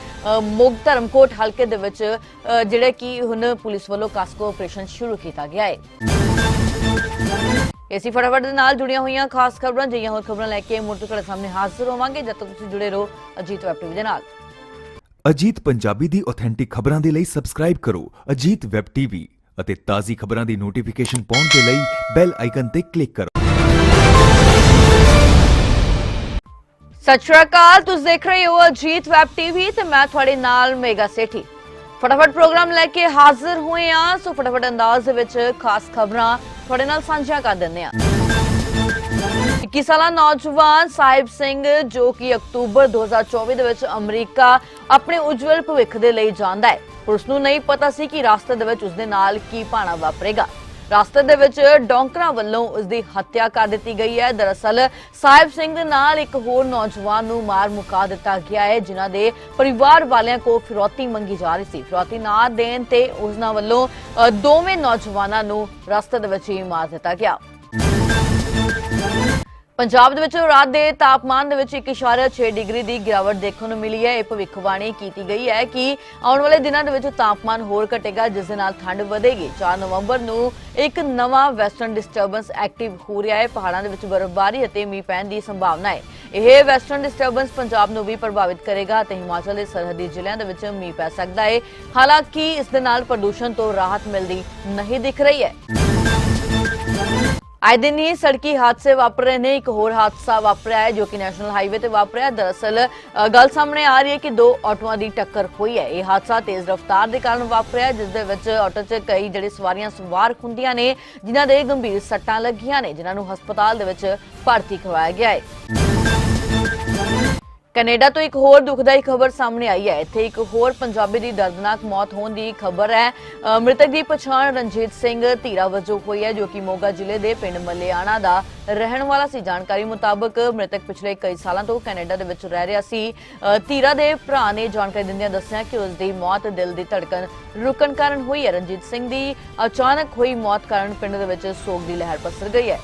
ਮੋਗ ਧਰਮਕੋਟ ਹਲਕੇ ਦੇ ਵਿੱਚ ਜਿਹੜੇ ਕਿ ਹੁਣ ਪੁਲਿਸ ਵੱਲੋਂ ਕਾਸਕੋ ਆਪਰੇਸ਼ਨ ਸ਼ੁਰੂ ਕੀਤਾ ਗਿਆ ਹੈ। ਇਸੇ ਫਟਾਫਟ ਦੇ ਨਾਲ ਜੁੜੀਆਂ ਹੋਈਆਂ ਖਾਸ ਖਬਰਾਂ, ਜਿਹੀਆਂ ਹੋਰ ਖਬਰਾਂ ਲੈ ਕੇ ਮੁੜ ਤੁਹਾਡੇ ਸਾਹਮਣੇ ਹਾਜ਼ਰ ਹੋਵਾਂਗੇ, ਜਦ ਤੱਕ ਤੁਸੀਂ ਜੁੜੇ ਰਹੋ ਅਜੀਤ ਵੈਬ ਟੀਵੀ ਦੇ ਨਾਲ। ਅਜੀਤ ਪੰਜਾਬੀ ਦੀ ਆਥੈਂਟਿਕ ਖਬਰਾਂ ਦੇ ਲਈ ਸਬਸਕ੍ਰਾਈਬ ਕਰੋ ਅਜੀਤ ਵੈਬ ਟੀਵੀ। ਅਤੇ ਤਾਜ਼ੀ ਖਬਰਾਂ ਦੀ ਨੋਟੀਫਿਕੇਸ਼ਨ ਪਾਉਣ ਦੇ ਲਈ ਬੈਲ ਆਈਕਨ ਤੇ ਕਲਿੱਕ ਕਰੋ। ਸਤਿ ਸ਼੍ਰੀ ਅਕਾਲ, ਤੁਸੀਂ ਦੇਖ ਰਹੇ ਹੋ ਅਜੀਤ ਵੈਬ ਟੀਵੀ ਤੇ ਮੈਂ ਤੁਹਾਡੇ ਨਾਲ ਮੇਗਾ ਸੇਠੀ। ਫਟਾਫਟ ਪ੍ਰੋਗਰਾਮ ਲੈ ਕੇ ਹਾਜ਼ਰ ਹੋਏ ਆ ਸੋ ਫਟਾਫਟ ਅੰਦਾਜ਼ ਦੇ ਵਿੱਚ ਖਾਸ ਖਬਰਾਂ ਤੁਹਾਡੇ ਨਾਲ ਸਾਂਝਾ ਕਰ ਦਿੰਦੇ ਆ 21 ਸਾਲਾ ਨੌਜਵਾਨ ਸਾਹਿਬ ਸਿੰਘ, ਜੋ ਕਿ ਅਕਤੂਬਰ 2024 ਦੇ ਵਿੱਚ ਅਮਰੀਕਾ ਆਪਣੇ ਉਜਵਲ ਭਵਿੱਖ ਦੇ ਲਈ ਜਾਂਦਾ ਹੈ। ਪਰ ਉਸ ਨੂੰ ਨਹੀਂ ਪਤਾ ਸੀ ਕਿ ਰਸਤੇ ਦੇ ਵਿੱਚ ਉਸ ਦੇ ਨਾਲ ਕੀ ਭਾਣਾ ਵਾਪਰੇਗਾ। ਰਸਤੇ ਦੇ ਵਿੱਚ ਡੌਂਕਰਾਂ ਵੱਲੋਂ ਉਸ ਦੀ ਹੱਤਿਆ ਕਰ ਦਿੱਤੀ ਗਈ ਹੈ। ਦਰਅਸਲ, ਸਾਹਿਬ ਸਿੰਘ ਦੇ ਨਾਲ ਇੱਕ ਹੋਰ ਨੌਜਵਾਨ ਨੂੰ ਮਾਰ ਮੁਕਾ ਦਿੱਤਾ ਗਿਆ ਹੈ, ਜਿਨ੍ਹਾਂ ਦੇ ਪਰਿਵਾਰ ਵਾਲਿਆਂ ਕੋ ਫਿਰੌਤੀ ਮੰਗੀ ਜਾ ਰਹੀ ਸੀ। ਫਿਰੌਤੀ ਨਾ ਦੇਣ ਤੇ ਉਹਨਾਂ ਵੱਲੋਂ ਦੋਵੇਂ ਨੌਜਵਾਨਾਂ ਨੂੰ ਰਸਤੇ ਦੇ ਵਿੱਚ ਹੀ ਮਾਰ ਦਿੱਤਾ ਗਿਆ। ਪੰਜਾਬ ਦੇ ਵਿੱਚ ਰਾਤ ਦੇ ਤਾਪਮਾਨ ਦੇ ਵਿੱਚ 1.6 ਡਿਗਰੀ ਦੀ ਗਿਰਾਵਟ ਦੇਖਣ ਨੂੰ ਮਿਲੀ ਹੈ। ਇਹ ਭਵਿੱਖਬਾਣੀ ਕੀਤੀ ਗਈ ਹੈ ਕਿ ਆਉਣ ਵਾਲੇ ਦਿਨਾਂ ਦੇ ਵਿੱਚ ਤਾਪਮਾਨ ਹੋਰ ਘਟੇਗਾ, ਜਿਸ ਦੇ ਨਾਲ ਠੰਡ ਵਧੇਗੀ। 4 ਨਵੰਬਰ ਨੂੰ ਇੱਕ ਨਵਾਂ ਵੈਸਟਰਨ ਡਿਸਟਰਬੈਂਸ ਐਕਟਿਵ ਹੋ ਰਿਹਾ ਹੈ। ਪਹਾੜਾਂ ਦੇ ਵਿੱਚ ਬਰਫ਼ਬਾਰੀ ਅਤੇ ਮੀਂਹ ਪੈਣ ਦੀ ਸੰਭਾਵਨਾ ਹੈ। ਇਹ ਵੈਸਟਰਨ ਡਿਸਟਰਬੈਂਸ ਪੰਜਾਬ ਨੂੰ ਵੀ ਪ੍ਰਭਾਵਿਤ ਕਰੇਗਾ ਅਤੇ ਹਿਮਾਚਲ ਦੇ ਸਰਹੱਦੀ ਜ਼ਿਲ੍ਹਿਆਂ ਦੇ ਵਿੱਚ ਮੀਂਹ ਪੈ ਸਕਦਾ ਹੈ। ਹਾਲਾਂਕਿ ਇਸ ਦੇ ਨਾਲ ਪ੍ਰਦੂਸ਼ਣ ਤੋਂ ਰਾਹਤ ਮਿਲਦੀ ਨਹੀਂ ਦਿਖ ਰਹੀ ਹੈ। ਆਏ ਦਿਨ ਹੀ ਸੜਕੀ ਹਾਦਸੇ ਵਾਪਰ ਰਹੇ ਨੇ, ਇੱਕ ਹੋਰ ਹਾਦਸਾ ਵਾਪਰਿਆ ਹੈ ਜੋ ਕਿ ਨੈਸ਼ਨਲ ਹਾਈਵੇ ਤੇ ਵਾਪਰਿਆ। ਦਰਅਸਲ ਗੱਲ ਸਾਹਮਣੇ ਆ ਰਹੀ ਹੈ ਕਿ ਦੋ ਆਟੋਆਂ ਦੀ ਟੱਕਰ ਹੋਈ ਹੈ। ਇਹ ਹਾਦਸਾ ਤੇਜ਼ ਰਫ਼ਤਾਰ ਦੇ ਕਾਰਨ ਵਾਪਰਿਆ ਜਿਸ ਦੇ ਵਿੱਚ ਆਟੋ 'ਚ ਕਈ ਜਿਹੜੇ ਸਵਾਰੀਆਂ, ਸਵਾਰ ਹੁੰਦੀਆਂ ਨੇ, ਜਿਨ੍ਹਾਂ ਦੇ ਗੰਭੀਰ ਸੱਟਾਂ ਲੱਗੀਆਂ ਨੇ, ਜਿਨ੍ਹਾਂ ਨੂੰ ਹਸਪਤਾਲ ਦੇ ਵਿੱਚ ਭਰਤੀ ਕਰਵਾਇਆ ਗਿਆ ਹੈ। ਕੈਨੇਡਾ ਤੋਂ ਇੱਕ ਹੋਰ ਦੁਖਦਾਈ ਖਬਰ ਸਾਹਮਣੇ ਆਈ ਹੈ। ਇੱਥੇ ਇੱਕ ਹੋਰ ਪੰਜਾਬੀ ਦੀ ਦਰਦਨਾਕ ਮੌਤ ਹੋਣ ਦੀ ਖਬਰ ਹੈ। ਮ੍ਰਿਤਕ ਦੀ ਪਛਾਣ ਰਣਜੀਤ ਸਿੰਘ ਧੀਰਾ ਵਜੋਂ ਹੋਈ ਹੈ, ਜੋ ਕਿ ਮੋਗਾ ਜ਼ਿਲ੍ਹੇ ਦੇ ਪਿੰਡ ਮਲਿਆਣਾ ਦਾ ਰਹਿਣ ਵਾਲਾ ਸੀ। ਜਾਣਕਾਰੀ ਮੁਤਾਬਕ ਮ੍ਰਿਤਕ ਪਿਛਲੇ ਕਈ ਸਾਲਾਂ ਤੋਂ ਕੈਨੇਡਾ ਦੇ ਵਿੱਚ ਰਹਿ ਰਿਹਾ ਸੀ। ਧੀਰਾ ਦੇ ਭਰਾ ਨੇ ਜਾਣਕਾਰੀ ਦਿੰਦਿਆਂ ਦੱਸਿਆ ਕਿ ਉਸ ਦੀ ਮੌਤ ਦਿਲ ਦੀ ਧੜਕਣ ਰੁਕਣ ਕਾਰਨ ਹੋਈ ਹੈ। ਰਣਜੀਤ ਸਿੰਘ ਦੀ ਅਚਾਨਕ ਹੋਈ ਮੌਤ ਕਾਰਨ ਪਿੰਡ ਦੇ ਵਿੱਚ ਸੋਗ ਦੀ ਲਹਿਰ ਪਸਰ ਗਈ ਹੈ।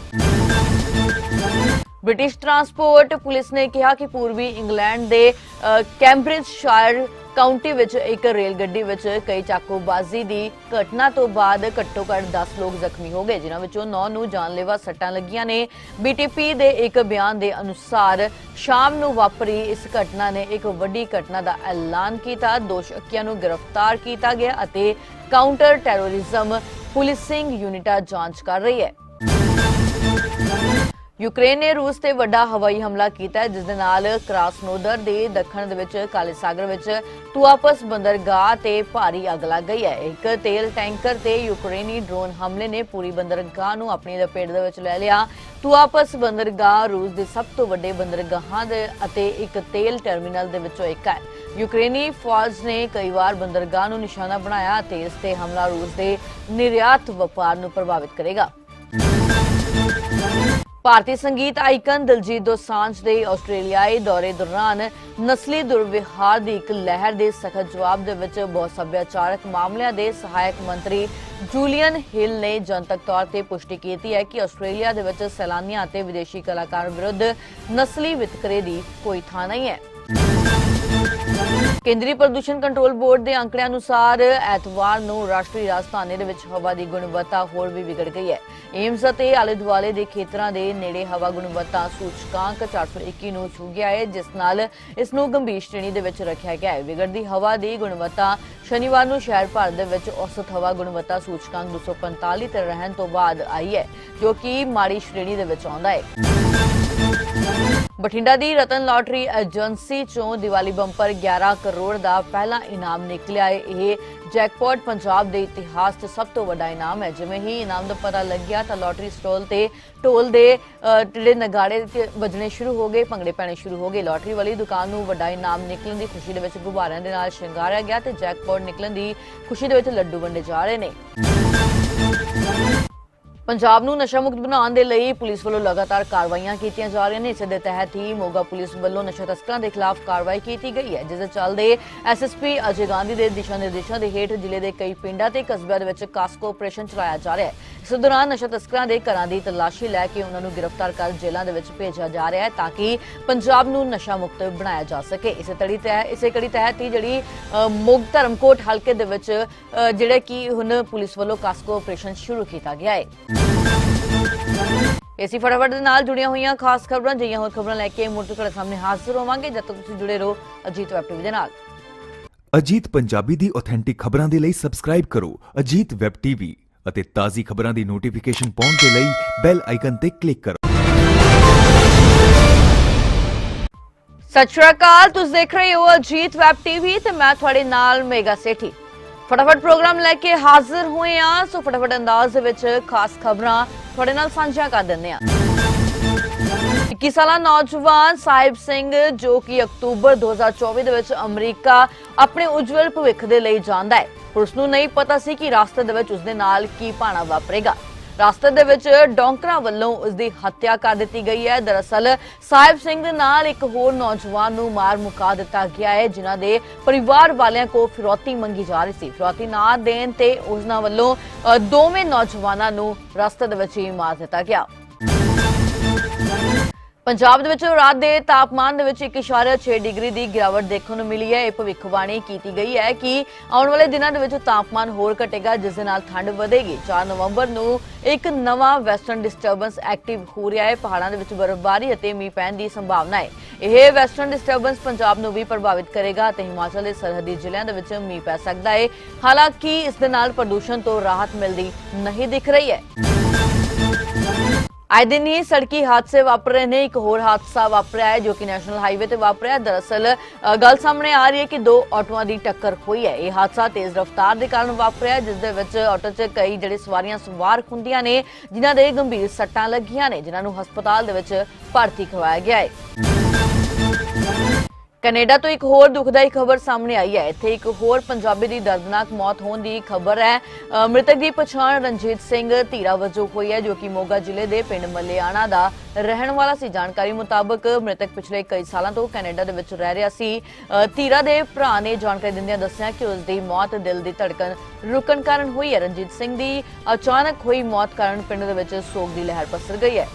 ਬ੍ਰਿਟਿਸ਼ ਟਰਾਂਸਪੋਰਟ ਪੁਲਿਸ ਨੇ ਕਿਹਾ ਕਿ ਪੂਰਬੀ ਇੰਗਲੈਂਡ ਦੇ ਅ, ਕੈਂਬਰਿਜਸ਼ਾਇਰ ਕਾਉਂਟੀ ਵਿੱਚ ਇੱਕ ਰੇਲ ਗੱਡੀ ਵਿੱਚ ਕਈ ਚਾਕੂਬਾਜ਼ੀ ਦੀ ਘਟਨਾ ਤੋਂ ਬਾਅਦ ਘੱਟੋ-ਘੱਟ 10 ਲੋਕ ਜ਼ਖਮੀ ਹੋ ਗਏ ਜਿਨ੍ਹਾਂ ਵਿੱਚੋਂ 9 ਨੂੰ ਜਾਨਲੇਵਾ ਸੱਟਾਂ ਲੱਗੀਆਂ ਨੇ। ਬੀਟੀਪੀ ਦੇ ਇੱਕ ਬਿਆਨ ਦੇ ਅਨੁਸਾਰ ਸ਼ਾਮ ਨੂੰ ਵਾਪਰੀ ਇਸ ਘਟਨਾ ਨੇ ਇੱਕ ਵੱਡੀ ਘਟਨਾ ਦਾ ਐਲਾਨ ਕੀਤਾ। ਦੋਸ਼ੀਆਂ ਨੂੰ ਗ੍ਰਿਫਤਾਰ ਕੀਤਾ ਗਿਆ ਅਤੇ ਕਾਊਂਟਰ ਟੈਰੋਰਿਜ਼ਮ ਪੁਲਿਸਿੰਗ ਯੂਨਿਟਾਂ ਜਾਂਚ ਕਰ ਰਹੀ ਹੈ। ਯੂਕਰੇਨ ਨੇ ਰੂਸ ਤੇ ਵੱਡਾ ਹਵਾਈ ਹਮਲਾ ਕੀਤਾ ਹੈ, ਜਿਸ ਦੇ ਨਾਲ ਕ੍ਰਾਸਨੋਦਰ ਦੇ ਦੱਖਣ ਦੇ ਵਿੱਚ ਕਾਲੇ ਸਾਗਰ ਵਿੱਚ ਤੁਆਪਸ ਬੰਦਰਗਾਹ ਤੇ ਭਾਰੀ ਅੱਗ ਲੱਗ ਗਈ ਹੈ। ਇੱਕ ਤੇਲ ਟੈਂਕਰ ਤੇ ਯੂਕਰੇਨੀ ਡਰੋਨ ਹਮਲੇ ਨੇ ਪੂਰੀ ਬੰਦਰਗਾਹ ਨੂੰ ਆਪਣੀ ਲਪੇਟ ਦੇ ਵਿੱਚ ਲੈ ਲਿਆ। ਤੁਆਪਸ ਬੰਦਰਗਾਹ ਰੂਸ ਦੇ ਸਭ ਤੋਂ ਵੱਡੇ ਬੰਦਰਗਾਹਾਂ ਦੇ ਅਤੇ ਇੱਕ ਤੇਲ ਟਰਮੀਨਲ ਦੇ ਵਿੱਚੋਂ ਇੱਕ ਹੈ। ਯੂਕਰੇਨੀ ਫੌਜ ਨੇ ਕਈ ਵਾਰ ਬੰਦਰਗਾਹ ਨੂੰ ਨਿਸ਼ਾਨਾ ਬਣਾਇਆ ਤੇ ਇਸ ਤੇ ਹਮਲਾ ਰੂਸ ਦੇ ਨਿਰਯਾਤ ਵਪਾਰ ਨੂੰ ਪ੍ਰਭਾਵਿਤ ਕਰੇਗਾ। ਭਾਰਤੀ ਸੰਗੀਤ ਆਈਕਨ ਦਿਲਜੀਤ ਦੋਸਾਂਝ ਦੇ ਆਸਟ੍ਰੇਲੀਆਈ ਦੌਰੇ ਦੌਰਾਨ ਨਸਲੀ ਦੁਰਵਿਹਾਰ ਦੀ ਇੱਕ ਲਹਿਰ ਦੇ ਸਖਤ ਜਵਾਬ ਦੇ ਵਿੱਚ ਬਹੁਤ ਸੱਭਿਆਚਾਰਕ ਮਾਮਲਿਆਂ ਦੇ ਸਹਾਇਕ ਮੰਤਰੀ ਜੂਲੀਅਨ ਹਿਲ ਨੇ ਜਨਤਕ ਤੌਰ ਤੇ ਪੁਸ਼ਟੀ ਕੀਤੀ ਹੈ ਕਿ ਆਸਟ੍ਰੇਲੀਆ ਦੇ ਵਿੱਚ ਸੈਲਾਨੀਆਂ ਅਤੇ ਵਿਦੇਸ਼ੀ ਕਲਾਕਾਰਾਂ ਵਿਰੁੱਧ ਨਸਲੀ ਵਿਤਕਰੇ ਦੀ ਕੋਈ ਥਾਂ ਨਹੀਂ ਹੈ। ਕੇਂਦਰੀ ਪ੍ਰਦੂਸ਼ਣ ਕੰਟਰੋਲ ਬੋਰਡ ਦੇ ਅੰਕੜਿਆਂ ਅਨੁਸਾਰ ਐਤਵਾਰ ਨੂੰ ਰਾਸ਼ਟਰੀ ਰਾਜਧਾਨੀ ਦੇ ਵਿੱਚ ਹਵਾ ਦੀ ਗੁਣਵੱਤਾ ਹੋਰ ਵੀ ਵਿਗੜ ਗਈ ਹੈ। ਏਮਸ ਅਤੇ ਆਲੇ ਦੁਆਲੇ ਦੇ ਖੇਤਰਾਂ ਦੇ ਨੇੜੇ ਹਵਾ ਗੁਣਵੱਤਾ ਸੂਚਕਾਂਕ 421 ਨੂੰ ਛੂ ਗਿਆ ਹੈ, ਜਿਸ ਨਾਲ ਇਸ ਨੂੰ ਗੰਭੀਰ ਸ਼੍ਰੇਣੀ ਦੇ ਵਿੱਚ ਰੱਖਿਆ ਗਿਆ ਹੈ। ਵਿਗੜਦੀ ਹਵਾ ਦੀ ਗੁਣਵੱਤਾ ਸ਼ਨੀਵਾਰ ਨੂੰ ਸ਼ਹਿਰ ਭਰ ਦੇ ਵਿੱਚ ਔਸਤ ਹਵਾ ਗੁਣਵੱਤਾ ਸੂਚਕਾਂਕ 245 ਤੇ ਰਹਿਣ ਤੋਂ ਬਾਅਦ ਆਈ ਹੈ, ਜੋ ਕਿ ਮਾੜੀ ਸ਼੍ਰੇਣੀ ਦੇ ਵਿੱਚ ਆਉਂਦਾ ਹੈ। ਬਠਿੰਡਾ ਦੀ ਰਤਨ ਲਾਟਰੀ ਏਜੰਸੀ ਚੋਂ ਦੀਵਾਲੀ ਬੰਪਰ 11 ਕਰੋੜ ਦਾ ਪਹਿਲਾ ਇਨਾਮ ਨਿਕਲਿਆ ਹੈ। ਇਹ ਜੈਕਪਾਟ ਪੰਜਾਬ ਦੇ ਇਤਿਹਾਸ 'ਚ ਸਭ ਤੋਂ ਵੱਡਾ ਇਨਾਮ ਹੈ। ਜਿਵੇਂ ਹੀ ਇਨਾਮ ਦਾ ਪਤਾ ਲੱਗਿਆ ਤਾਂ ਲਾਟਰੀ ਸਟਾਲ ਤੇ ਢੋਲ ਦੇ ਅ, ਜਿਹੜੇ ਨਗਾੜੇ ਤੇ ਵੱਜਣੇ ਸ਼ੁਰੂ ਹੋ ਗਏ ਭੰਗੜੇ ਪੈਣੇ ਸ਼ੁਰੂ ਹੋ ਗਏ। ਲਾਟਰੀ ਵਾਲੀ ਦੁਕਾਨ ਨੂੰ ਵੱਡਾ ਇਨਾਮ ਨਿਕਲਣ ਦੀ ਖੁਸ਼ੀ ਦੇ ਵਿੱਚ ਗੁਬਾਰਿਆਂ ਦੇ ਨਾਲ ਸ਼ਿੰਗਾਰਿਆ ਗਿਆ ਤੇ ਜੈਕਪਾਟ ਨਿਕਲਣ ਦੀ ਖੁਸ਼ੀ ਦੇ ਵਿੱਚ ਲੱਡੂ ਵੰਡੇ ਜਾ ਰਹੇ ਨੇ। ਪੰਜਾਬ ਨੂੰ ਨਸ਼ਾ ਮੁਕਤ ਬਣਾਉਣ ਦੇ ਲਈ ਪੁਲਿਸ ਵੱਲੋਂ ਲਗਾਤਾਰ ਕਾਰਵਾਈਆਂ ਕੀਤੀਆਂ ਜਾ ਰਹੀਆਂ ਨੇ। ਇਸੇ ਦੇ ਤਹਿਤ ਹੀ ਮੋਗਾ ਪੁਲਿਸ ਵੱਲੋਂ ਨਸ਼ਾ ਤਸਕਰਾਂ ਦੇ ਖਿਲਾਫ ਕਾਰਵਾਈ ਕੀਤੀ ਗਈ ਹੈ, ਜਿਸ ਦੇ ਚੱਲਦੇ ਐਸਐਸਪੀ ਅਜੇ ਗਾਂਧੀ ਦੇ ਦਿਸ਼ਾ ਨਿਰਦੇਸ਼ਾਂ ਦੇ ਹੇਠ ਜ਼ਿਲ੍ਹੇ ਦੇ ਕਈ ਪਿੰਡਾਂ ਤੇ ਕਸਬਿਆਂ ਦੇ ਵਿੱਚ ਕਾਸਕੋ ਆਪਰੇਸ਼ਨ ਚਲਾਇਆ ਜਾ ਰਿਹਾ ਹੈ। ਇਸ ਦੌਰਾਨ ਨਸ਼ਾ ਤਸਕਰਾਂ ਦੇ ਘਰਾਂ ਦੀ ਤਲਾਸ਼ੀ ਲੈ ਕੇ ਉਹਨਾਂ ਨੂੰ ਗ੍ਰਿਫਤਾਰ ਕਰ ਜੇਲ੍ਹਾਂ ਦੇ ਵਿੱਚ ਭੇਜਿਆ ਜਾ ਰਿਹਾ ਹੈ ਤਾਂ ਕਿ ਪੰਜਾਬ ਨੂੰ ਨਸ਼ਾ ਮੁਕਤ ਬਣਾਇਆ ਜਾ ਸਕੇ। ਇਸੇ ਤੜੀ ਤਹਿ, ਇਸੇ ਕੜੀ ਤਹਿਤ ਹੀ ਜਿਹੜੀ ਮੋਗ ਧਰਮਕੋਟ ਹਲਕੇ ਦੇ ਵਿੱਚ ਜਿਹੜੇ ਕਿ ਹੁਣ ਪੁਲਿਸ ਵੱਲੋਂ ਕਾਸਕੋ ਆਪਰੇਸ਼ਨ ਸ਼ੁਰੂ ਕੀਤਾ ਗਿਆ ਹੈ। ਇਸੀ ਫਟਾਫਟ ਦੇ ਨਾਲ ਜੁੜੀਆਂ ਹੋਈਆਂ ਖਾਸ ਖਬਰਾਂ ਜਿਹੀਆਂ ਹੋਰ ਖਬਰਾਂ ਲੈ ਕੇ ਮੁੜ ਤੁਹਾਡੇ ਸਾਹਮਣੇ ਹਾਜ਼ਰ ਹੋਵਾਂਗੇ ਜਦ ਤੱਕ ਤੁਸੀਂ ਜੁੜੇ ਰਹੋ ਅਜੀਤ ਵੈਬ ਟੀਵੀ ਦੇ ਨਾਲ। ਅਜੀਤ ਪੰਜਾਬੀ ਦੀ ਆਥੈਂਟਿਕ ਖਬਰਾਂ ਦੇ ਲਈ ਸਬਸਕ੍ਰਾਈਬ ਕਰੋ ਅਜੀਤ ਵੈਬ ਟੀਵੀ ਅਤੇ ਤਾਜ਼ੀ ਖਬਰਾਂ ਦੀ ਨੋਟੀਫਿਕੇਸ਼ਨ ਪਾਉਣ ਦੇ ਲਈ ਬੈਲ ਆਈਕਨ ਤੇ ਕਲਿੱਕ ਕਰੋ। ਸਤਿ ਸ਼੍ਰੀ ਅਕਾਲ ਤੁਸੀਂ ਦੇਖ ਰਹੇ ਹੋ ਅਜੀਤ ਵੈਬ ਟੀਵੀ ਤੇ ਮੈਂ ਤੁਹਾਡੇ ਨਾਲ ਮੇਗਾ ਸੇਠੀ। ਫਟਾਫਟ ਪ੍ਰੋਗਰਾਮ ਲੈ ਕੇ ਹਾਜ਼ਰ ਹੋਏ ਆ ਸੋ ਫਟਾਫਟ ਅੰਦਾਜ਼ ਦੇ ਵਿੱਚ ਖਾਸ ਖਬਰਾਂ ਤੁਹਾਡੇ ਨਾਲ ਸਾਂਝੀਆਂ ਕਰ ਦਿੰਦੇ ਆ 21 ਸਾਲਾ ਨੌਜਵਾਨ ਸਾਹਿਬ ਸਿੰਘ, ਜੋ ਕਿ ਅਕਤੂਬਰ 2024 ਦੇ ਵਿੱਚ ਅਮਰੀਕਾ ਆਪਣੇ ਉਜਵਲ ਭਵਿੱਖ ਦੇ ਲਈ ਜਾਂਦਾ ਹੈ। ਪਰ ਉਸ ਨੂੰ ਨਹੀਂ ਪਤਾ ਸੀ ਕਿ ਰਾਸਤੇ ਦੇ ਵਿੱਚ ਉਸ ਦੇ ਨਾਲ ਕੀ ਭਾਣਾ ਵਾਪਰੇਗਾ। ਰਸਤੇ ਦੇ ਵਿੱਚ ਡੌਂਕਰਾਂ ਵੱਲੋਂ ਉਸ ਦੀ ਹੱਤਿਆ ਕਰ ਦਿੱਤੀ ਗਈ ਹੈ। ਦਰਅਸਲ ਸਾਹਿਬ ਸਿੰਘ ਦੇ ਨਾਲ ਇੱਕ ਹੋਰ ਨੌਜਵਾਨ ਨੂੰ ਮਾਰ ਮੁਕਾ ਦਿੱਤਾ ਗਿਆ ਹੈ, ਜਿਨ੍ਹਾਂ ਦੇ ਪਰਿਵਾਰ ਵਾਲਿਆਂ ਕੋ ਫਿਰੌਤੀ ਮੰਗੀ ਜਾ ਰਹੀ ਸੀ। ਫਿਰੌਤੀ ਨਾ ਦੇਣ ਤੇ ਉਸਨਾਂ ਵੱਲੋਂ ਦੋਵੇਂ ਨੌਜਵਾਨਾਂ ਨੂੰ ਰਸਤੇ ਦੇ ਵਿੱਚ ਹੀ ਮਾਰ ਦਿੱਤਾ ਗਿਆ। ਪੰਜਾਬ ਦੇ ਵਿੱਚ ਰਾਤ ਦੇ ਤਾਪਮਾਨ ਦੇ ਵਿੱਚ 1.6 ਡਿਗਰੀ ਦੀ ਗਿਰਾਵਟ ਦੇਖਣ ਨੂੰ ਮਿਲੀ ਹੈ। ਇਹ ਭਵਿੱਖਬਾਣੀ ਕੀਤੀ ਗਈ ਹੈ ਕਿ ਆਉਣ ਵਾਲੇ ਦਿਨਾਂ ਦੇ ਵਿੱਚ ਤਾਪਮਾਨ ਹੋਰ ਘਟੇਗਾ, ਜਿਸ ਦੇ ਨਾਲ ਠੰਡ ਵਧੇਗੀ। 4 ਨਵੰਬਰ ਨੂੰ ਇੱਕ ਨਵਾਂ ਵੈਸਟਰਨ ਡਿਸਟਰਬੈਂਸ ਐਕਟਿਵ ਹੋ ਰਿਹਾ ਹੈ। ਪਹਾੜਾਂ ਦੇ ਵਿੱਚ ਬਰਫ਼ਬਾਰੀ ਅਤੇ ਮੀਂਹ ਪੈਣ ਦੀ ਸੰਭਾਵਨਾ ਹੈ। ਇਹ ਵੈਸਟਰਨ ਡਿਸਟਰਬੈਂਸ ਪੰਜਾਬ ਨੂੰ ਵੀ ਪ੍ਰਭਾਵਿਤ ਕਰੇਗਾ ਤੇ ਹਿਮਾਚਲ ਦੇ ਸਰਹੱਦੀ ਜ਼ਿਲ੍ਹਿਆਂ ਦੇ ਵਿੱਚ ਮੀਂਹ ਪੈ ਸਕਦਾ ਹੈ। ਹਾਲਾਂਕਿ ਇਸ ਦੇ ਨਾਲ ਪ੍ਰਦੂਸ਼ਣ ਤੋਂ ਰਾਹਤ ਮਿਲਦੀ ਨਹੀਂ ਦਿਖ ਰਹੀ ਹੈ। ਆਏ ਦਿਨ ਹੀ ਸੜਕੀ ਹਾਦਸੇ ਵਾਪਰ ਰਹੇ ਨੇ ਇੱਕ ਹੋਰ ਹਾਦਸਾ ਵਾਪਰਿਆ ਹੈ ਜੋ ਕਿ ਨੈਸ਼ਨਲ ਹਾਈਵੇ ਤੇ ਵਾਪਰਿਆ ਦਰਅਸਲ ਗੱਲ ਸਾਹਮਣੇ ਆ ਰਹੀ ਹੈ ਕਿ ਦੋ ਆਟੋਆਂ ਦੀ ਟੱਕਰ ਹੋਈ ਹੈ। ਇਹ ਹਾਦਸਾ ਤੇਜ਼ ਰਫ਼ਤਾਰ ਦੇ ਕਾਰਨ ਵਾਪਰਿਆ ਹੈ, ਜਿਸ ਦੇ ਵਿੱਚ ਆਟੋ 'ਚ ਕਈ ਜਿਹੜੇ ਸਵਾਰੀਆਂ ਸਵਾਰ ਹੁੰਦੀਆਂ ਨੇ ਜਿਨ੍ਹਾਂ ਦੇ ਗੰਭੀਰ ਸੱਟਾਂ ਲੱਗੀਆਂ ਨੇ ਜਿਨ੍ਹਾਂ ਨੂੰ ਹਸਪਤਾਲ ਦੇ ਵਿੱਚ ਭਰਤੀ ਕਰਵਾਇਆ ਗਿਆ ਹੈ। ਕੈਨੇਡਾ ਤੋਂ ਇੱਕ ਹੋਰ ਦੁਖਦਾਈ ਖਬਰ ਸਾਹਮਣੇ ਆਈ ਹੈ। ਇੱਥੇ ਇੱਕ ਹੋਰ ਪੰਜਾਬੀ ਦੀ ਦਰਦਨਾਕ ਮੌਤ ਹੋਣ ਦੀ ਖਬਰ ਹੈ। ਮ੍ਰਿਤਕ ਦੀ ਪਛਾਣ ਰਣਜੀਤ ਸਿੰਘ ਧੀਰਾ ਵਜੋਂ ਹੋਈ ਹੈ, ਜੋ ਕਿ ਮੋਗਾ ਜ਼ਿਲ੍ਹੇ ਦੇ ਪਿੰਡ ਮਲਿਆਣਾ ਦਾ ਰਹਿਣ ਵਾਲਾ ਸੀ। ਜਾਣਕਾਰੀ ਮੁਤਾਬਕ ਮ੍ਰਿਤਕ ਪਿਛਲੇ ਕਈ ਸਾਲਾਂ ਤੋਂ ਕੈਨੇਡਾ ਦੇ ਵਿੱਚ ਰਹਿ ਰਿਹਾ ਸੀ। ਧੀਰਾ ਦੇ ਭਰਾ ਨੇ ਜਾਣਕਾਰੀ ਦਿੰਦਿਆਂ ਦੱਸਿਆ ਕਿ ਉਸ ਦੀ ਮੌਤ ਦਿਲ ਦੀ ਧੜਕਨ ਰੁਕਣ ਕਾਰਨ ਹੋਈ ਹੈ। ਰਣਜੀਤ ਸਿੰਘ ਦੀ ਅਚਾਨਕ ਹੋਈ ਮੌਤ ਕਾਰਨ ਪਿੰਡ ਦੇ ਵਿੱਚ ਸੋਗ ਦੀ ਲਹਿਰ ਪਸਰ ਗਈ ਹੈ।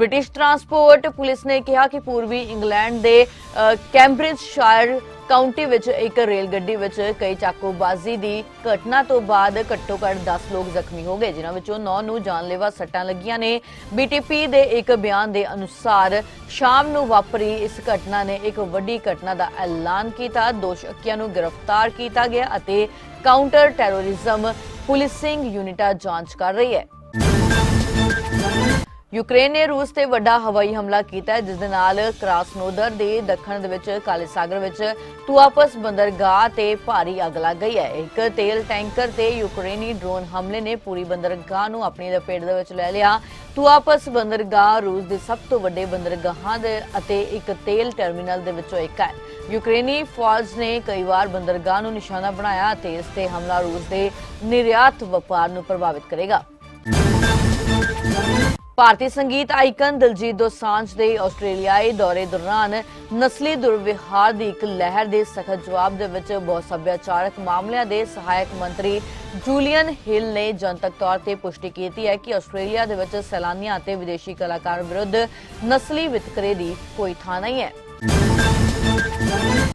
ਬ੍ਰਿਟਿਸ਼ ਟਰਾਂਸਪੋਰਟ ਪੁਲਿਸ ਨੇ ਕਿਹਾ ਕਿ ਪੂਰਬੀ ਇੰਗਲੈਂਡ ਦੇ ਅ, ਕੈਂਬਰਿਜਸ਼ਾਇਰ ਕਾਉਂਟੀ ਵਿੱਚ ਇੱਕ ਰੇਲ ਗੱਡੀ ਵਿੱਚ ਕਈ ਚਾਕੂਬਾਜ਼ੀ ਦੀ ਘਟਨਾ ਤੋਂ ਬਾਅਦ ਘੱਟੋ-ਘੱਟ 10 ਲੋਕ ਜ਼ਖਮੀ ਹੋ ਗਏ ਜਿਨ੍ਹਾਂ ਵਿੱਚੋਂ 9 ਨੂੰ ਜਾਨਲੇਵਾ ਸੱਟਾਂ ਲੱਗੀਆਂ ਨੇ। ਬੀਟੀਪੀ ਦੇ ਇੱਕ ਬਿਆਨ ਦੇ ਅਨੁਸਾਰ ਸ਼ਾਮ ਨੂੰ ਵਾਪਰੀ ਇਸ ਘਟਨਾ ਨੇ ਇੱਕ ਵੱਡੀ ਘਟਨਾ ਦਾ ਐਲਾਨ ਕੀਤਾ। ਦੋ ਸ਼ੱਕੀਆਂ ਨੂੰ ਗ੍ਰਿਫਤਾਰ ਕੀਤਾ ਗਿਆ ਅਤੇ ਕਾਊਂਟਰ ਟੈਰੋਰਿਜ਼ਮ ਪੁਲਿਸਿੰਗ ਯੂਨਿਟਾਂ ਜਾਂਚ ਕਰ ਰਹੀ ਹੈ। ਯੂਕਰੇਨ ਨੇ ਰੂਸ ਤੇ ਵੱਡਾ ਹਵਾਈ ਹਮਲਾ ਕੀਤਾ ਹੈ, ਜਿਸ ਦੇ ਨਾਲ ਕ੍ਰਾਸਨੋਦਰ ਦੇ ਦੱਖਣ ਦੇ ਵਿੱਚ, ਕਾਲੇ ਸਾਗਰ ਵਿੱਚ ਤੁਆਪਸ ਬੰਦਰਗਾਹ ਤੇ ਭਾਰੀ ਅੱਗ ਲੱਗ ਗਈ ਹੈ। ਇੱਕ ਤੇਲ ਟੈਂਕਰ ਤੇ ਯੂਕਰੇਨੀ ਡਰੋਨ ਹਮਲੇ ਨੇ ਪੂਰੀ ਬੰਦਰਗਾਹ ਨੂੰ ਆਪਣੀ ਲਪੇਟ ਦੇ ਵਿੱਚ ਲੈ ਲਿਆ। ਤੁਆਪਸ ਬੰਦਰਗਾਹ ਰੂਸ ਦੇ ਸਭ ਤੋਂ ਵੱਡੇ ਬੰਦਰਗਾਹਾਂ ਦੇ ਅਤੇ ਇੱਕ ਤੇਲ ਟਰਮੀਨਲ ਦੇ ਵਿੱਚੋਂ ਇੱਕ ਹੈ। ਯੂਕਰੇਨੀ ਫੌਜ ਨੇ ਕਈ ਵਾਰ ਬੰਦਰਗਾਹ ਨੂੰ ਨਿਸ਼ਾਨਾ ਬਣਾਇਆ ਤੇ ਇਸ ਤੇ ਹਮਲਾ ਰੂਸ ਦੇ ਨਿਰਯਾਤ ਵਪਾਰ ਨੂੰ ਪ੍ਰਭਾਵਿਤ ਕਰੇਗਾ। ਭਾਰਤੀ ਸੰਗੀਤ ਆਈਕਨ ਦਿਲਜੀਤ ਦੋਸਾਂਝ ਦੇ ਆਸਟ੍ਰੇਲੀਆਈ ਦੌਰੇ ਦੌਰਾਨ ਨਸਲੀ ਦੁਰਵਿਹਾਰ ਦੀ ਇੱਕ ਲਹਿਰ ਦੇ ਸਖਤ ਜਵਾਬ ਦੇ ਵਿੱਚ ਬਹੁਤ ਸੱਭਿਆਚਾਰਕ ਮਾਮਲਿਆਂ ਦੇ ਸਹਾਇਕ ਮੰਤਰੀ ਜੂਲੀਅਨ ਹਿਲ ਨੇ ਜਨਤਕ ਤੌਰ ਤੇ ਪੁਸ਼ਟੀ ਕੀਤੀ ਹੈ ਕਿ ਆਸਟ੍ਰੇਲੀਆ ਦੇ ਵਿੱਚ ਸੈਲਾਨੀਆਂ ਅਤੇ ਵਿਦੇਸ਼ੀ ਕਲਾਕਾਰਾਂ ਵਿਰੁੱਧ ਨਸਲੀ ਵਿਤਕਰੇ ਦੀ ਕੋਈ ਥਾਂ ਨਹੀਂ ਹੈ।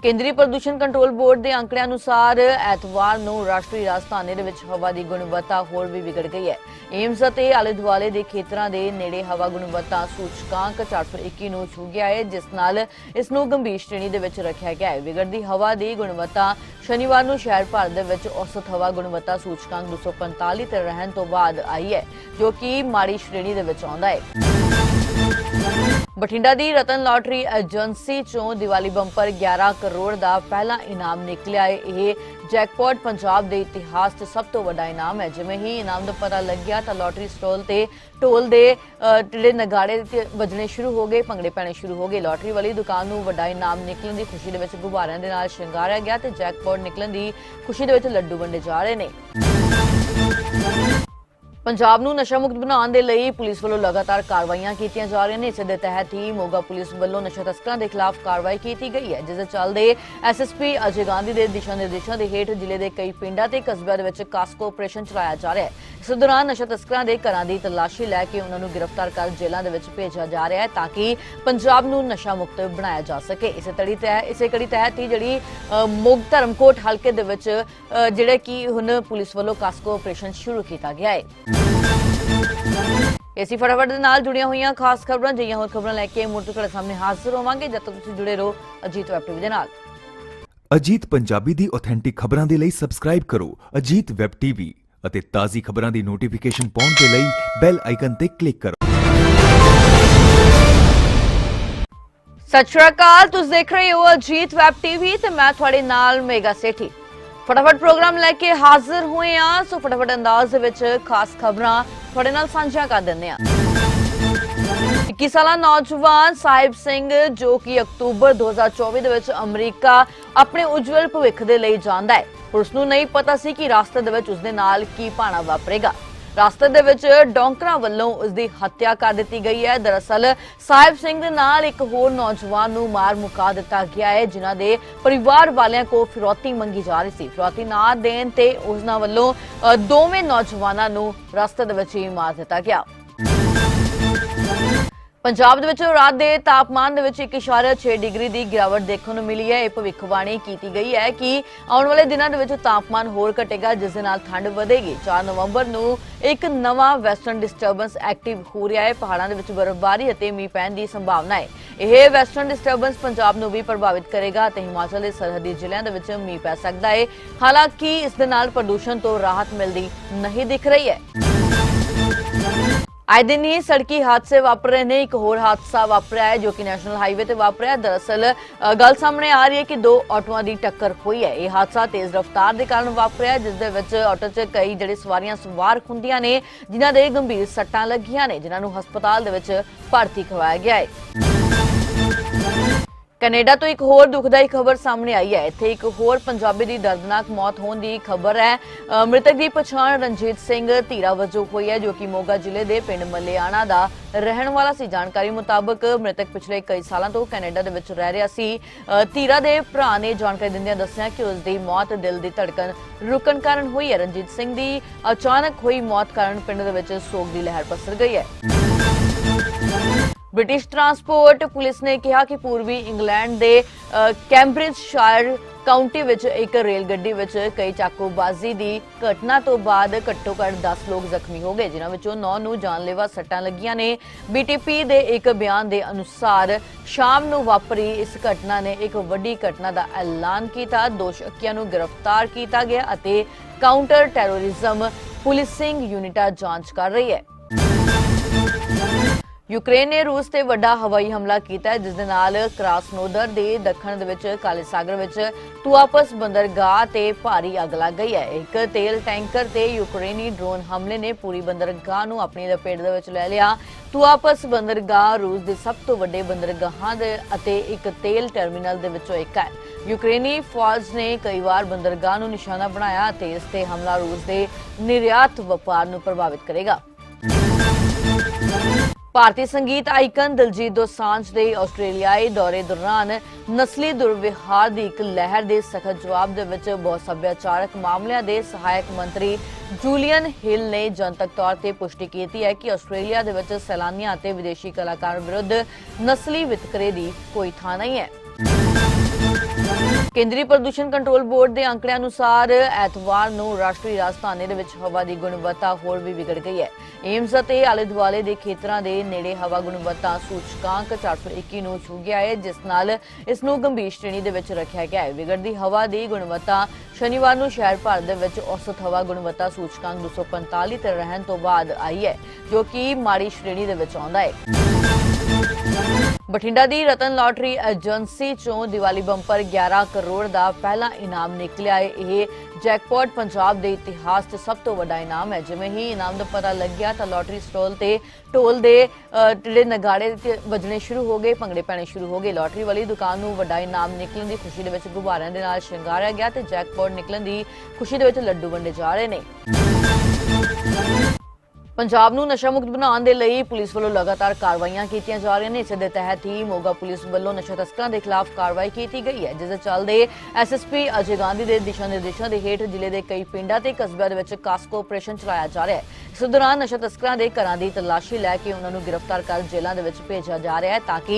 ਕੇਂਦਰੀ ਪ੍ਰਦੂਸ਼ਣ ਕੰਟਰੋਲ ਬੋਰਡ ਦੇ ਅੰਕੜਿਆਂ ਅਨੁਸਾਰ ਐਤਵਾਰ ਨੂੰ ਰਾਸ਼ਟਰੀ ਰਾਜਧਾਨੀ ਦੇ ਵਿੱਚ ਹਵਾ ਦੀ ਗੁਣਵੱਤਾ ਹੋਰ ਵੀ ਵਿਗੜ ਗਈ ਹੈ। ਏਮਸ ਅਤੇ ਆਲੇ ਦੁਆਲੇ ਦੇ ਖੇਤਰਾਂ ਦੇ ਨੇੜੇ ਹਵਾ ਗੁਣਵੱਤਾ ਸੂਚਕਾਂਕ 421 ਨੂੰ ਛੂ ਗਿਆ ਹੈ, ਜਿਸ ਨਾਲ ਇਸ ਨੂੰ ਗੰਭੀਰ ਸ਼੍ਰੇਣੀ ਦੇ ਵਿੱਚ ਰੱਖਿਆ ਗਿਆ ਹੈ। ਵਿਗੜਦੀ ਹਵਾ ਦੀ ਗੁਣਵੱਤਾ ਸ਼ਨੀਵਾਰ ਨੂੰ ਸ਼ਹਿਰ ਭਰ ਦੇ ਵਿੱਚ ਔਸਤ ਹਵਾ ਗੁਣਵੱਤਾ ਸੂਚਕਾਂਕ 245 ਤੇ ਰਹਿਣ ਤੋਂ ਬਾਅਦ ਆਈ ਹੈ, ਜੋ ਕਿ ਮਾੜੀ ਸ਼੍ਰੇਣੀ ਦੇ ਵਿੱਚ ਆਉਂਦਾ ਹੈ। ਬਠਿੰਡਾ ਦੀ ਰਤਨ ਲਾਟਰੀ ਏਜੰਸੀ ਚੋਂ ਦੀਵਾਲੀ ਬੰਪਰ 11 ਕਰੋੜ ਦਾ ਪਹਿਲਾ ਇਨਾਮ ਨਿਕਲਿਆ ਹੈ। ਇਹ ਜੈਕਪਾਟ ਪੰਜਾਬ ਦੇ ਇਤਿਹਾਸ 'ਚ ਸਭ ਤੋਂ ਵੱਡਾ ਇਨਾਮ ਹੈ। ਜਿਵੇਂ ਹੀ ਇਨਾਮ ਦਾ ਪਤਾ ਲੱਗਿਆ ਤਾਂ ਲਾਟਰੀ ਸਟਾਲ ਤੇ ਢੋਲ ਦੇ ਅ, ਜਿਹੜੇ ਨਗਾੜੇ ਤੇ ਵੱਜਣੇ ਸ਼ੁਰੂ ਹੋ ਗਏ ਭੰਗੜੇ ਪੈਣੇ ਸ਼ੁਰੂ ਹੋ ਗਏ। ਲਾਟਰੀ ਵਾਲੀ ਦੁਕਾਨ ਨੂੰ ਵੱਡਾ ਇਨਾਮ ਨਿਕਲਣ ਦੀ ਖੁਸ਼ੀ ਦੇ ਵਿੱਚ ਗੁਬਾਰਿਆਂ ਦੇ ਨਾਲ ਸ਼ਿੰਗਾਰਿਆ ਗਿਆ ਤੇ ਜੈਕਪਾਟ ਨਿਕਲਣ ਦੀ ਖੁਸ਼ੀ ਦੇ ਵਿੱਚ ਲੱਡੂ ਵੰਡੇ ਜਾ ਰਹੇ ਨੇ। ਪੰਜਾਬ ਨੂੰ ਨਸ਼ਾ ਮੁਕਤ ਬਣਾਉਣ ਦੇ ਲਈ ਪੁਲਿਸ ਵੱਲੋਂ ਲਗਾਤਾਰ ਕਾਰਵਾਈਆਂ ਕੀਤੀਆਂ ਜਾ ਰਹੀਆਂ ਨੇ। ਇਸ ਦੇ ਤਹਿਤ ਹੀ ਮੋਗਾ ਪੁਲਿਸ ਵੱਲੋਂ ਨਸ਼ਾ ਤਸਕਰਾਂ ਦੇ ਖਿਲਾਫ ਕਾਰਵਾਈ ਕੀਤੀ ਗਈ ਹੈ ਜਿਸ ਦੇ ਚੱਲਦੇ ਐਸਐਸਪੀ ਅਜੇ ਗਾਂਧੀ ਦੇ ਦਿਸ਼ਾ ਨਿਰਦੇਸ਼ਾਂ ਦੇ ਹੇਠ ਜ਼ਿਲ੍ਹੇ ਦੇ ਕਈ ਪਿੰਡਾਂ ਤੇ ਕਸਬਿਆਂ ਦੇ ਵਿੱਚ ਕਾਸਕੋ ਆਪਰੇਸ਼ਨ ਚਲਾਇਆ ਜਾ ਰਿਹਾ ਹੈ। ਇਸ ਦੌਰਾਨ ਨਸ਼ਾ ਤਸਕਰਾਂ ਦੇ ਘਰਾਂ ਦੀ ਤਲਾਸ਼ੀ ਲੈ ਕੇ ਉਹਨਾਂ ਨੂੰ ਗ੍ਰਿਫਤਾਰ ਕਰ ਜੇਲ੍ਹਾਂ ਦੇ ਵਿੱਚ ਭੇਜਿਆ ਜਾ ਰਿਹਾ ਹੈ ਤਾਂ ਕਿ ਪੰਜਾਬ ਨੂੰ ਨਸ਼ਾ ਮੁਕਤ ਬਣਾਇਆ ਜਾ ਸਕੇ। ਇਸੇ ਤੜੀ ਤਹਿ ਇਸੇ ਕੜੀ ਤਹਿਤ ਹੀ ਜਿਹੜੀ ਅ, ਮੋਗ ਧਰਮਕੋਟ ਹਲਕੇ ਦੇ ਵਿੱਚ ਜਿਹੜੇ ਕਿ ਹੁਣ ਪੁਲਿਸ ਵੱਲੋਂ ਕਾਸਕੋ ਆਪਰੇਸ਼ਨ ਸ਼ੁਰੂ ਕੀਤਾ ਗਿਆ ਹੈ। ਇਸੀ ਫਟਾਫਟ ਦੇ ਨਾਲ ਜੁੜੀਆਂ ਹੋਈਆਂ ਖਾਸ ਖਬਰਾਂ ਜਿਹੀਆਂ ਹੋਰ ਖਬਰਾਂ ਲੈ ਕੇ ਮੁੜ ਤੁਹਾਡੇ ਸਾਹਮਣੇ ਹਾਜ਼ਰ ਹੋਵਾਂਗੇ ਜਦ ਤੱਕ ਤੁਸੀਂ ਜੁੜੇ ਰਹੋ ਅਜੀਤ ਵੈਬ ਟੀਵੀ ਦੇ ਨਾਲ। ਅਜੀਤ ਪੰਜਾਬੀ ਦੀ ਆਥੈਂਟਿਕ ਖਬਰਾਂ ਦੇ ਲਈ ਸਬਸਕ੍ਰਾਈਬ ਕਰੋ ਅਜੀਤ ਵੈਬ ਟੀਵੀ ਅਤੇ ਤਾਜ਼ੀ ਖਬਰਾਂ ਦੀ ਨੋਟੀਫਿਕੇਸ਼ਨ ਪਾਉਣ ਦੇ ਲਈ ਬੈਲ ਆਈਕਨ ਤੇ ਕਲਿੱਕ ਕਰੋ। ਸਤਿ ਸ਼੍ਰੀ ਅਕਾਲ ਤੁਸੀਂ ਦੇਖ ਰਹੇ ਹੋ ਅਜੀਤ ਵੈਬ ਟੀਵੀ ਤੇ ਮੈਂ ਤੁਹਾਡੇ ਨਾਲ ਮੇਗਾ ਸੇਠੀ। ਫਟਾਫਟ ਪ੍ਰੋਗਰਾਮ ਲੈ ਕੇ ਹਾਜ਼ਰ ਹੋਏ ਆ ਸੋ ਫਟਾਫਟ ਅੰਦਾਜ਼ ਦੇ ਵਿੱਚ ਖਾਸ ਖਬਰਾਂ ਤੁਹਾਡੇ ਨਾਲ ਸਾਂਝੀਆਂ ਕਰ ਦਿੰਦੇ ਆ 21 ਸਾਲਾ ਨੌਜਵਾਨ ਸਾਹਿਬ ਸਿੰਘ, ਜੋ ਕਿ ਅਕਤੂਬਰ 2024 ਦੇ ਵਿੱਚ ਅਮਰੀਕਾ ਆਪਣੇ ਉਜਵਲ ਭਵਿੱਖ ਦੇ ਲਈ ਜਾਂਦਾ ਹੈ। ਪਰ ਉਸ ਨੂੰ ਨਹੀਂ ਪਤਾ ਸੀ ਕਿ ਰਸਤੇ ਦੇ ਵਿੱਚ ਉਸ ਦੇ ਨਾਲ ਕੀ ਭਾਣਾ ਵਾਪਰੇਗਾ। ਰਸਤੇ ਦੇ ਵਿੱਚ ਡੌਂਕਰਾਂ ਵੱਲੋਂ ਉਸ ਦੀ ਹੱਤਿਆ ਕਰ ਦਿੱਤੀ ਗਈ ਹੈ। ਦਰਅਸਲ ਸਾਹਿਬ ਸਿੰਘ ਦੇ ਨਾਲ ਇੱਕ ਹੋਰ ਨੌਜਵਾਨ ਨੂੰ ਮਾਰ ਮੁਕਾ ਦਿੱਤਾ ਗਿਆ ਹੈ, ਜਿਨ੍ਹਾਂ ਦੇ ਪਰਿਵਾਰ ਵਾਲਿਆਂ ਕੋ ਫਿਰੌਤੀ ਮੰਗੀ ਜਾ ਰਹੀ ਸੀ। ਫਿਰੌਤੀ ਨਾ ਦੇਣ ਤੇ ਉਸਨਾਂ ਵੱਲੋਂ ਦੋਵੇਂ ਨੌਜਵਾਨਾਂ ਨੂੰ ਰਸਤੇ ਦੇ ਵਿੱਚ ਹੀ ਮਾਰ ਦਿੱਤਾ ਗਿਆ। ਪੰਜਾਬ ਦੇ ਵਿੱਚ ਰਾਤ ਦੇ ਤਾਪਮਾਨ ਦੇ ਵਿੱਚ 1.6 ਡਿਗਰੀ ਦੀ ਗਿਰਾਵਟ ਦੇਖਣ ਨੂੰ ਮਿਲੀ ਹੈ। ਇਹ ਭਵਿੱਖਬਾਣੀ ਕੀਤੀ ਗਈ ਹੈ ਕਿ ਆਉਣ ਵਾਲੇ ਦਿਨਾਂ ਦੇ ਵਿੱਚ ਤਾਪਮਾਨ ਹੋਰ ਘਟੇਗਾ, ਜਿਸ ਦੇ ਨਾਲ ਠੰਡ ਵਧੇਗੀ। 4 ਨਵੰਬਰ ਨੂੰ ਇੱਕ ਨਵਾਂ ਵੈਸਟਰਨ ਡਿਸਟਰਬੈਂਸ ਐਕਟਿਵ ਹੋ ਰਿਹਾ ਹੈ। ਪਹਾੜਾਂ ਦੇ ਵਿੱਚ ਬਰਫ਼ਬਾਰੀ ਅਤੇ ਮੀਂਹ ਪੈਣ ਦੀ ਸੰਭਾਵਨਾ ਹੈ। ਇਹ ਵੈਸਟਰਨ ਡਿਸਟਰਬੈਂਸ ਪੰਜਾਬ ਨੂੰ ਵੀ ਪ੍ਰਭਾਵਿਤ ਕਰੇਗਾ ਅਤੇ ਹਿਮਾਚਲ ਦੇ ਸਰਹੱਦੀ ਜ਼ਿਲ੍ਹਿਆਂ ਦੇ ਵਿੱਚ ਮੀਂਹ ਪੈ ਸਕਦਾ ਹੈ। ਹਾਲਾਂਕਿ ਇਸ ਦੇ ਨਾਲ ਪ੍ਰਦੂਸ਼ਣ ਤੋਂ ਰਾਹਤ ਮਿਲਦੀ ਨਹੀਂ ਦਿਖ ਰਹੀ ਹੈ। ਆਏ ਦਿਨ ਹੀ ਸੜਕੀ ਹਾਦਸੇ ਵਾਪਰ ਰਹੇ ਨੇ ਇੱਕ ਹੋਰ ਹਾਦਸਾ ਵਾਪਰਿਆ ਹੈ ਜੋ ਕਿ ਨੈਸ਼ਨਲ ਹਾਈਵੇ ਤੇ ਵਾਪਰਿਆ ਦਰਅਸਲ ਗੱਲ ਸਾਹਮਣੇ ਆ ਰਹੀ ਹੈ ਕਿ ਦੋ ਆਟੋਆਂ ਦੀ ਟੱਕਰ ਹੋਈ ਹੈ। ਇਹ ਹਾਦਸਾ ਤੇਜ਼ ਰਫ਼ਤਾਰ ਦੇ ਕਾਰਨ ਵਾਪਰਿਆ ਹੈ, ਜਿਸ ਦੇ ਵਿੱਚ ਆਟੋ 'ਚ ਕਈ ਜਿਹੜੇ ਸਵਾਰੀਆਂ ਸਵਾਰ ਹੁੰਦੀਆਂ ਨੇ ਜਿਨ੍ਹਾਂ ਦੇ ਗੰਭੀਰ ਸੱਟਾਂ ਲੱਗੀਆਂ ਨੇ ਜਿਨ੍ਹਾਂ ਨੂੰ ਹਸਪਤਾਲ ਦੇ ਵਿੱਚ ਭਰਤੀ ਕਰਵਾਇਆ ਗਿਆ ਹੈ। ਕੈਨੇਡਾ ਤੋਂ ਇੱਕ ਹੋਰ ਦੁਖਦਾਈ ਖਬਰ ਸਾਹਮਣੇ ਆਈ ਹੈ। ਇੱਥੇ ਇੱਕ ਹੋਰ ਪੰਜਾਬੀ ਦੀ ਦਰਦਨਾਕ ਮੌਤ ਹੋਣ ਦੀ ਖਬਰ ਹੈ। ਮ੍ਰਿਤਕ ਦੀ ਪਛਾਣ ਰਣਜੀਤ ਸਿੰਘ ਧੀਰਾ ਵਜੋਂ ਹੋਈ ਹੈ, ਜੋ ਕਿ ਮੋਗਾ ਜ਼ਿਲ੍ਹੇ ਦੇ ਪਿੰਡ ਮੱਲਿਆਣਾ ਦਾ ਰਹਿਣ ਵਾਲਾ ਸੀ। ਜਾਣਕਾਰੀ ਮੁਤਾਬਕ ਮ੍ਰਿਤਕ ਪਿਛਲੇ ਕਈ ਸਾਲਾਂ ਤੋਂ ਕੈਨੇਡਾ ਦੇ ਵਿੱਚ ਰਹਿ ਰਿਹਾ ਸੀ। ਧੀਰਾ ਦੇ ਭਰਾ ਨੇ ਜਾਣਕਾਰੀ ਦਿੰਦਿਆਂ ਦੱਸਿਆ ਕਿ ਉਸ ਦੀ ਮੌਤ ਦਿਲ ਦੀ ਧੜਕਨ ਰੁਕਣ ਕਾਰਨ ਹੋਈ ਹੈ। ਰਣਜੀਤ ਸਿੰਘ ਦੀ ਅਚਾਨਕ ਹੋਈ ਮੌਤ ਕਾਰਨ ਪਿੰਡ ਦੇ ਵਿੱਚ ਸੋਗ ਦੀ ਲਹਿਰ ਪਸਰ ਗਈ ਹੈ। ਬ੍ਰਿਟਿਸ਼ ਟਰਾਂਸਪੋਰਟ ਪੁਲਿਸ ਨੇ ਕਿਹਾ ਕਿ ਪੂਰਬੀ ਇੰਗਲੈਂਡ ਦੇ ਅ, ਕੈਂਬਰਿਜਸ਼ਾਇਰ ਕਾਉਂਟੀ ਵਿੱਚ ਇੱਕ ਰੇਲ ਗੱਡੀ ਵਿੱਚ ਕਈ ਚਾਕੂਬਾਜ਼ੀ ਦੀ ਘਟਨਾ ਤੋਂ ਬਾਅਦ ਘੱਟੋ-ਘੱਟ 10 ਲੋਕ ਜ਼ਖਮੀ ਹੋ ਗਏ ਜਿਨ੍ਹਾਂ ਵਿੱਚੋਂ 9 ਨੂੰ ਜਾਨਲੇਵਾ ਸੱਟਾਂ ਲੱਗੀਆਂ ਨੇ। ਬੀਟੀਪੀ ਦੇ ਇੱਕ ਬਿਆਨ ਦੇ ਅਨੁਸਾਰ ਸ਼ਾਮ ਨੂੰ ਵਾਪਰੀ ਇਸ ਘਟਨਾ ਨੇ ਇੱਕ ਵੱਡੀ ਘਟਨਾ ਦਾ ਐਲਾਨ ਕੀਤਾ। ਦੋ ਸ਼ੱਕੀਆਂ ਨੂੰ ਗ੍ਰਿਫਤਾਰ ਕੀਤਾ ਗਿਆ ਅਤੇ ਕਾਊਂਟਰ ਟੈਰੋਰਿਜ਼ਮ ਪੁਲਿਸਿੰਗ ਯੂਨਿਟਾਂ ਜਾਂਚ ਕਰ ਰਹੀ ਹੈ। ਯੂਕਰੇਨ ਨੇ ਰੂਸ ਤੇ ਵੱਡਾ ਹਵਾਈ ਹਮਲਾ ਕੀਤਾ ਹੈ ਜਿਸ ਦੇ ਨਾਲ ਕ੍ਰਾਸਨੋਦਰ ਦੇ ਦੱਖਣ ਦੇ ਵਿੱਚ ਕਾਲੇ ਸਾਗਰ ਵਿੱਚ ਤੁਆਪਸ ਬੰਦਰਗਾਹ ਤੇ ਭਾਰੀ ਅੱਗ ਲੱਗ ਗਈ ਹੈ। ਇੱਕ ਤੇਲ ਟੈਂਕਰ ਤੇ ਯੂਕਰੇਨੀ ਡਰੋਨ ਹਮਲੇ ਨੇ ਪੂਰੀ ਬੰਦਰਗਾਹ ਨੂੰ ਆਪਣੀ ਲਪੇਟ ਦੇ ਵਿੱਚ ਲੈ ਲਿਆ। ਤੁਆਪਸ ਬੰਦਰਗਾਹ ਰੂਸ ਦੇ ਸਭ ਤੋਂ ਵੱਡੇ ਬੰਦਰਗਾਹਾਂ ਦੇ ਅਤੇ ਇੱਕ ਤੇਲ ਟਰਮੀਨਲ ਦੇ ਵਿੱਚੋਂ ਇੱਕ ਹੈ। ਯੂਕਰੇਨੀ ਫੌਜ ਨੇ ਕਈ ਵਾਰ ਬੰਦਰਗਾਹ ਨੂੰ ਨਿਸ਼ਾਨਾ ਬਣਾਇਆ ਤੇ ਇਸ ਤੇ ਹਮਲਾ ਰੂਸ ਦੇ ਨਿਰਯਾਤ ਵਪਾਰ ਨੂੰ ਪ੍ਰਭਾਵਿਤ ਕਰੇਗਾ। ਭਾਰਤੀ ਸੰਗੀਤ ਆਈਕਨ ਦਿਲਜੀਤ ਦੋਸਾਂਝ ਦੇ ਆਸਟ੍ਰੇਲੀਆਈ ਦੌਰੇ ਦੌਰਾਨ ਨਸਲੀ ਦੁਰਵਿਹਾਰ ਦੀ ਇੱਕ ਲਹਿਰ ਦੇ ਸਖਤ ਜਵਾਬ ਦੇ ਵਿੱਚ ਬਹੁਤ ਸੱਭਿਆਚਾਰਕ ਮਾਮਲਿਆਂ ਦੇ ਸਹਾਇਕ ਮੰਤਰੀ ਜੂਲੀਅਨ ਹਿਲ ਨੇ ਜਨਤਕ ਤੌਰ ਤੇ ਪੁਸ਼ਟੀ ਕੀਤੀ ਹੈ ਕਿ ਆਸਟ੍ਰੇਲੀਆ ਦੇ ਵਿੱਚ ਸੈਲਾਨੀਆਂ ਅਤੇ ਵਿਦੇਸ਼ੀ ਕਲਾਕਾਰਾਂ ਵਿਰੁੱਧ ਨਸਲੀ ਵਿਤਕਰੇ ਦੀ ਕੋਈ ਥਾਂ ਨਹੀਂ ਹੈ। ਕੇਂਦਰੀ ਪ੍ਰਦੂਸ਼ਣ ਕੰਟਰੋਲ ਬੋਰਡ ਦੇ ਅੰਕੜਿਆਂ ਅਨੁਸਾਰ ਐਤਵਾਰ ਨੂੰ ਰਾਸ਼ਟਰੀ ਰਾਜਧਾਨੀ ਦੇ ਵਿੱਚ ਹਵਾ ਦੀ ਗੁਣਵੱਤਾ ਹੋਰ ਵੀ ਵਿਗੜ ਗਈ ਹੈ। ਏਮਸ ਅਤੇ ਆਲੇ ਦੁਆਲੇ ਦੇ ਖੇਤਰਾਂ ਦੇ ਨੇੜੇ ਹਵਾ ਗੁਣਵੱਤਾ ਸੂਚਕਾਂਕ 421 ਨੂੰ ਛੂ ਗਿਆ ਹੈ, ਜਿਸ ਨਾਲ ਇਸ ਨੂੰ ਗੰਭੀਰ ਸ਼੍ਰੇਣੀ ਦੇ ਵਿੱਚ ਰੱਖਿਆ ਗਿਆ ਹੈ। ਵਿਗੜਦੀ ਹਵਾ ਦੀ ਗੁਣਵੱਤਾ ਸ਼ਨੀਵਾਰ ਨੂੰ ਸ਼ਹਿਰ ਭਰ ਦੇ ਵਿੱਚ ਔਸਤ ਹਵਾ ਗੁਣਵੱਤਾ ਸੂਚਕਾਂਕ 245 ਤੇ ਰਹਿਣ ਤੋਂ ਬਾਅਦ ਆਈ ਹੈ, ਜੋ ਕਿ ਮਾੜੀ ਸ਼੍ਰੇਣੀ ਦੇ ਵਿੱਚ ਆਉਂਦਾ ਹੈ। ਬਠਿੰਡਾ ਦੀ ਰਤਨ ਲਾਟਰੀ ਏਜੰਸੀ ਚੋਂ ਦੀਵਾਲੀ ਬੰਪਰ 11 ਕਰੋੜ ਦਾ ਪਹਿਲਾ ਇਨਾਮ ਨਿਕਲਿਆ ਹੈ। ਇਹ ਜੈਕਪਾਟ ਪੰਜਾਬ ਦੇ ਇਤਿਹਾਸ 'ਚ ਸਭ ਤੋਂ ਵੱਡਾ ਇਨਾਮ ਹੈ। ਜਿਵੇਂ ਹੀ ਇਨਾਮ ਦਾ ਪਤਾ ਲੱਗਿਆ ਤਾਂ ਲਾਟਰੀ ਸਟਾਲ ਤੇ ਢੋਲ ਦੇ ਅ, ਜਿਹੜੇ ਨਗਾੜੇ ਤੇ ਵੱਜਣੇ ਸ਼ੁਰੂ ਹੋ ਗਏ ਭੰਗੜੇ ਪੈਣੇ ਸ਼ੁਰੂ ਹੋ ਗਏ। ਲਾਟਰੀ ਵਾਲੀ ਦੁਕਾਨ ਨੂੰ ਵੱਡਾ ਇਨਾਮ ਨਿਕਲਣ ਦੀ ਖੁਸ਼ੀ ਦੇ ਵਿੱਚ ਗੁਬਾਰਿਆਂ ਦੇ ਨਾਲ ਸ਼ਿੰਗਾਰਿਆ ਗਿਆ ਤੇ ਜੈਕਪਾਟ ਨਿਕਲਣ ਦੀ ਖੁਸ਼ੀ ਦੇ ਵਿੱਚ ਲੱਡੂ ਵੰਡੇ ਜਾ ਰਹੇ ਨੇ। ਪੰਜਾਬ ਨੂੰ ਨਸ਼ਾ ਮੁਕਤ ਬਣਾਉਣ ਦੇ ਲਈ ਪੁਲਿਸ ਵੱਲੋਂ ਲਗਾਤਾਰ ਕਾਰਵਾਈਆਂ ਕੀਤੀਆਂ ਜਾ ਰਹੀਆਂ ਨੇ। ਇਸ ਦੇ ਤਹਿਤ ਹੀ ਮੋਗਾ ਪੁਲਿਸ ਵੱਲੋਂ ਨਸ਼ਾ ਤਸਕਰਾਂ ਦੇ ਖਿਲਾਫ ਕਾਰਵਾਈ ਕੀਤੀ ਗਈ ਹੈ, ਜਿਸ ਦੇ ਚੱਲਦੇ ਐਸਐਸਪੀ ਅਜੇ ਗਾਂਧੀ ਦੇ ਦਿਸ਼ਾ ਨਿਰਦੇਸ਼ਾਂ ਦੇ ਹੇਠ ਜ਼ਿਲ੍ਹੇ ਦੇ ਕਈ ਪਿੰਡਾਂ ਤੇ ਕਸਬਿਆਂ ਦੇ ਵਿੱਚ ਕਾਸਕੋ ਆਪਰੇਸ਼ਨ ਚਲਾਇਆ ਜਾ ਰਿਹਾ ਹੈ। ਇਸ ਦੌਰਾਨ ਨਸ਼ਾ ਤਸਕਰਾਂ ਦੇ ਘਰਾਂ ਦੀ ਤਲਾਸ਼ੀ ਲੈ ਕੇ ਉਹਨਾਂ ਨੂੰ ਗ੍ਰਿਫਤਾਰ ਕਰ ਜੇਲ੍ਹਾਂ ਦੇ ਵਿੱਚ ਭੇਜਿਆ ਜਾ ਰਿਹਾ ਹੈ ਤਾਂ ਕਿ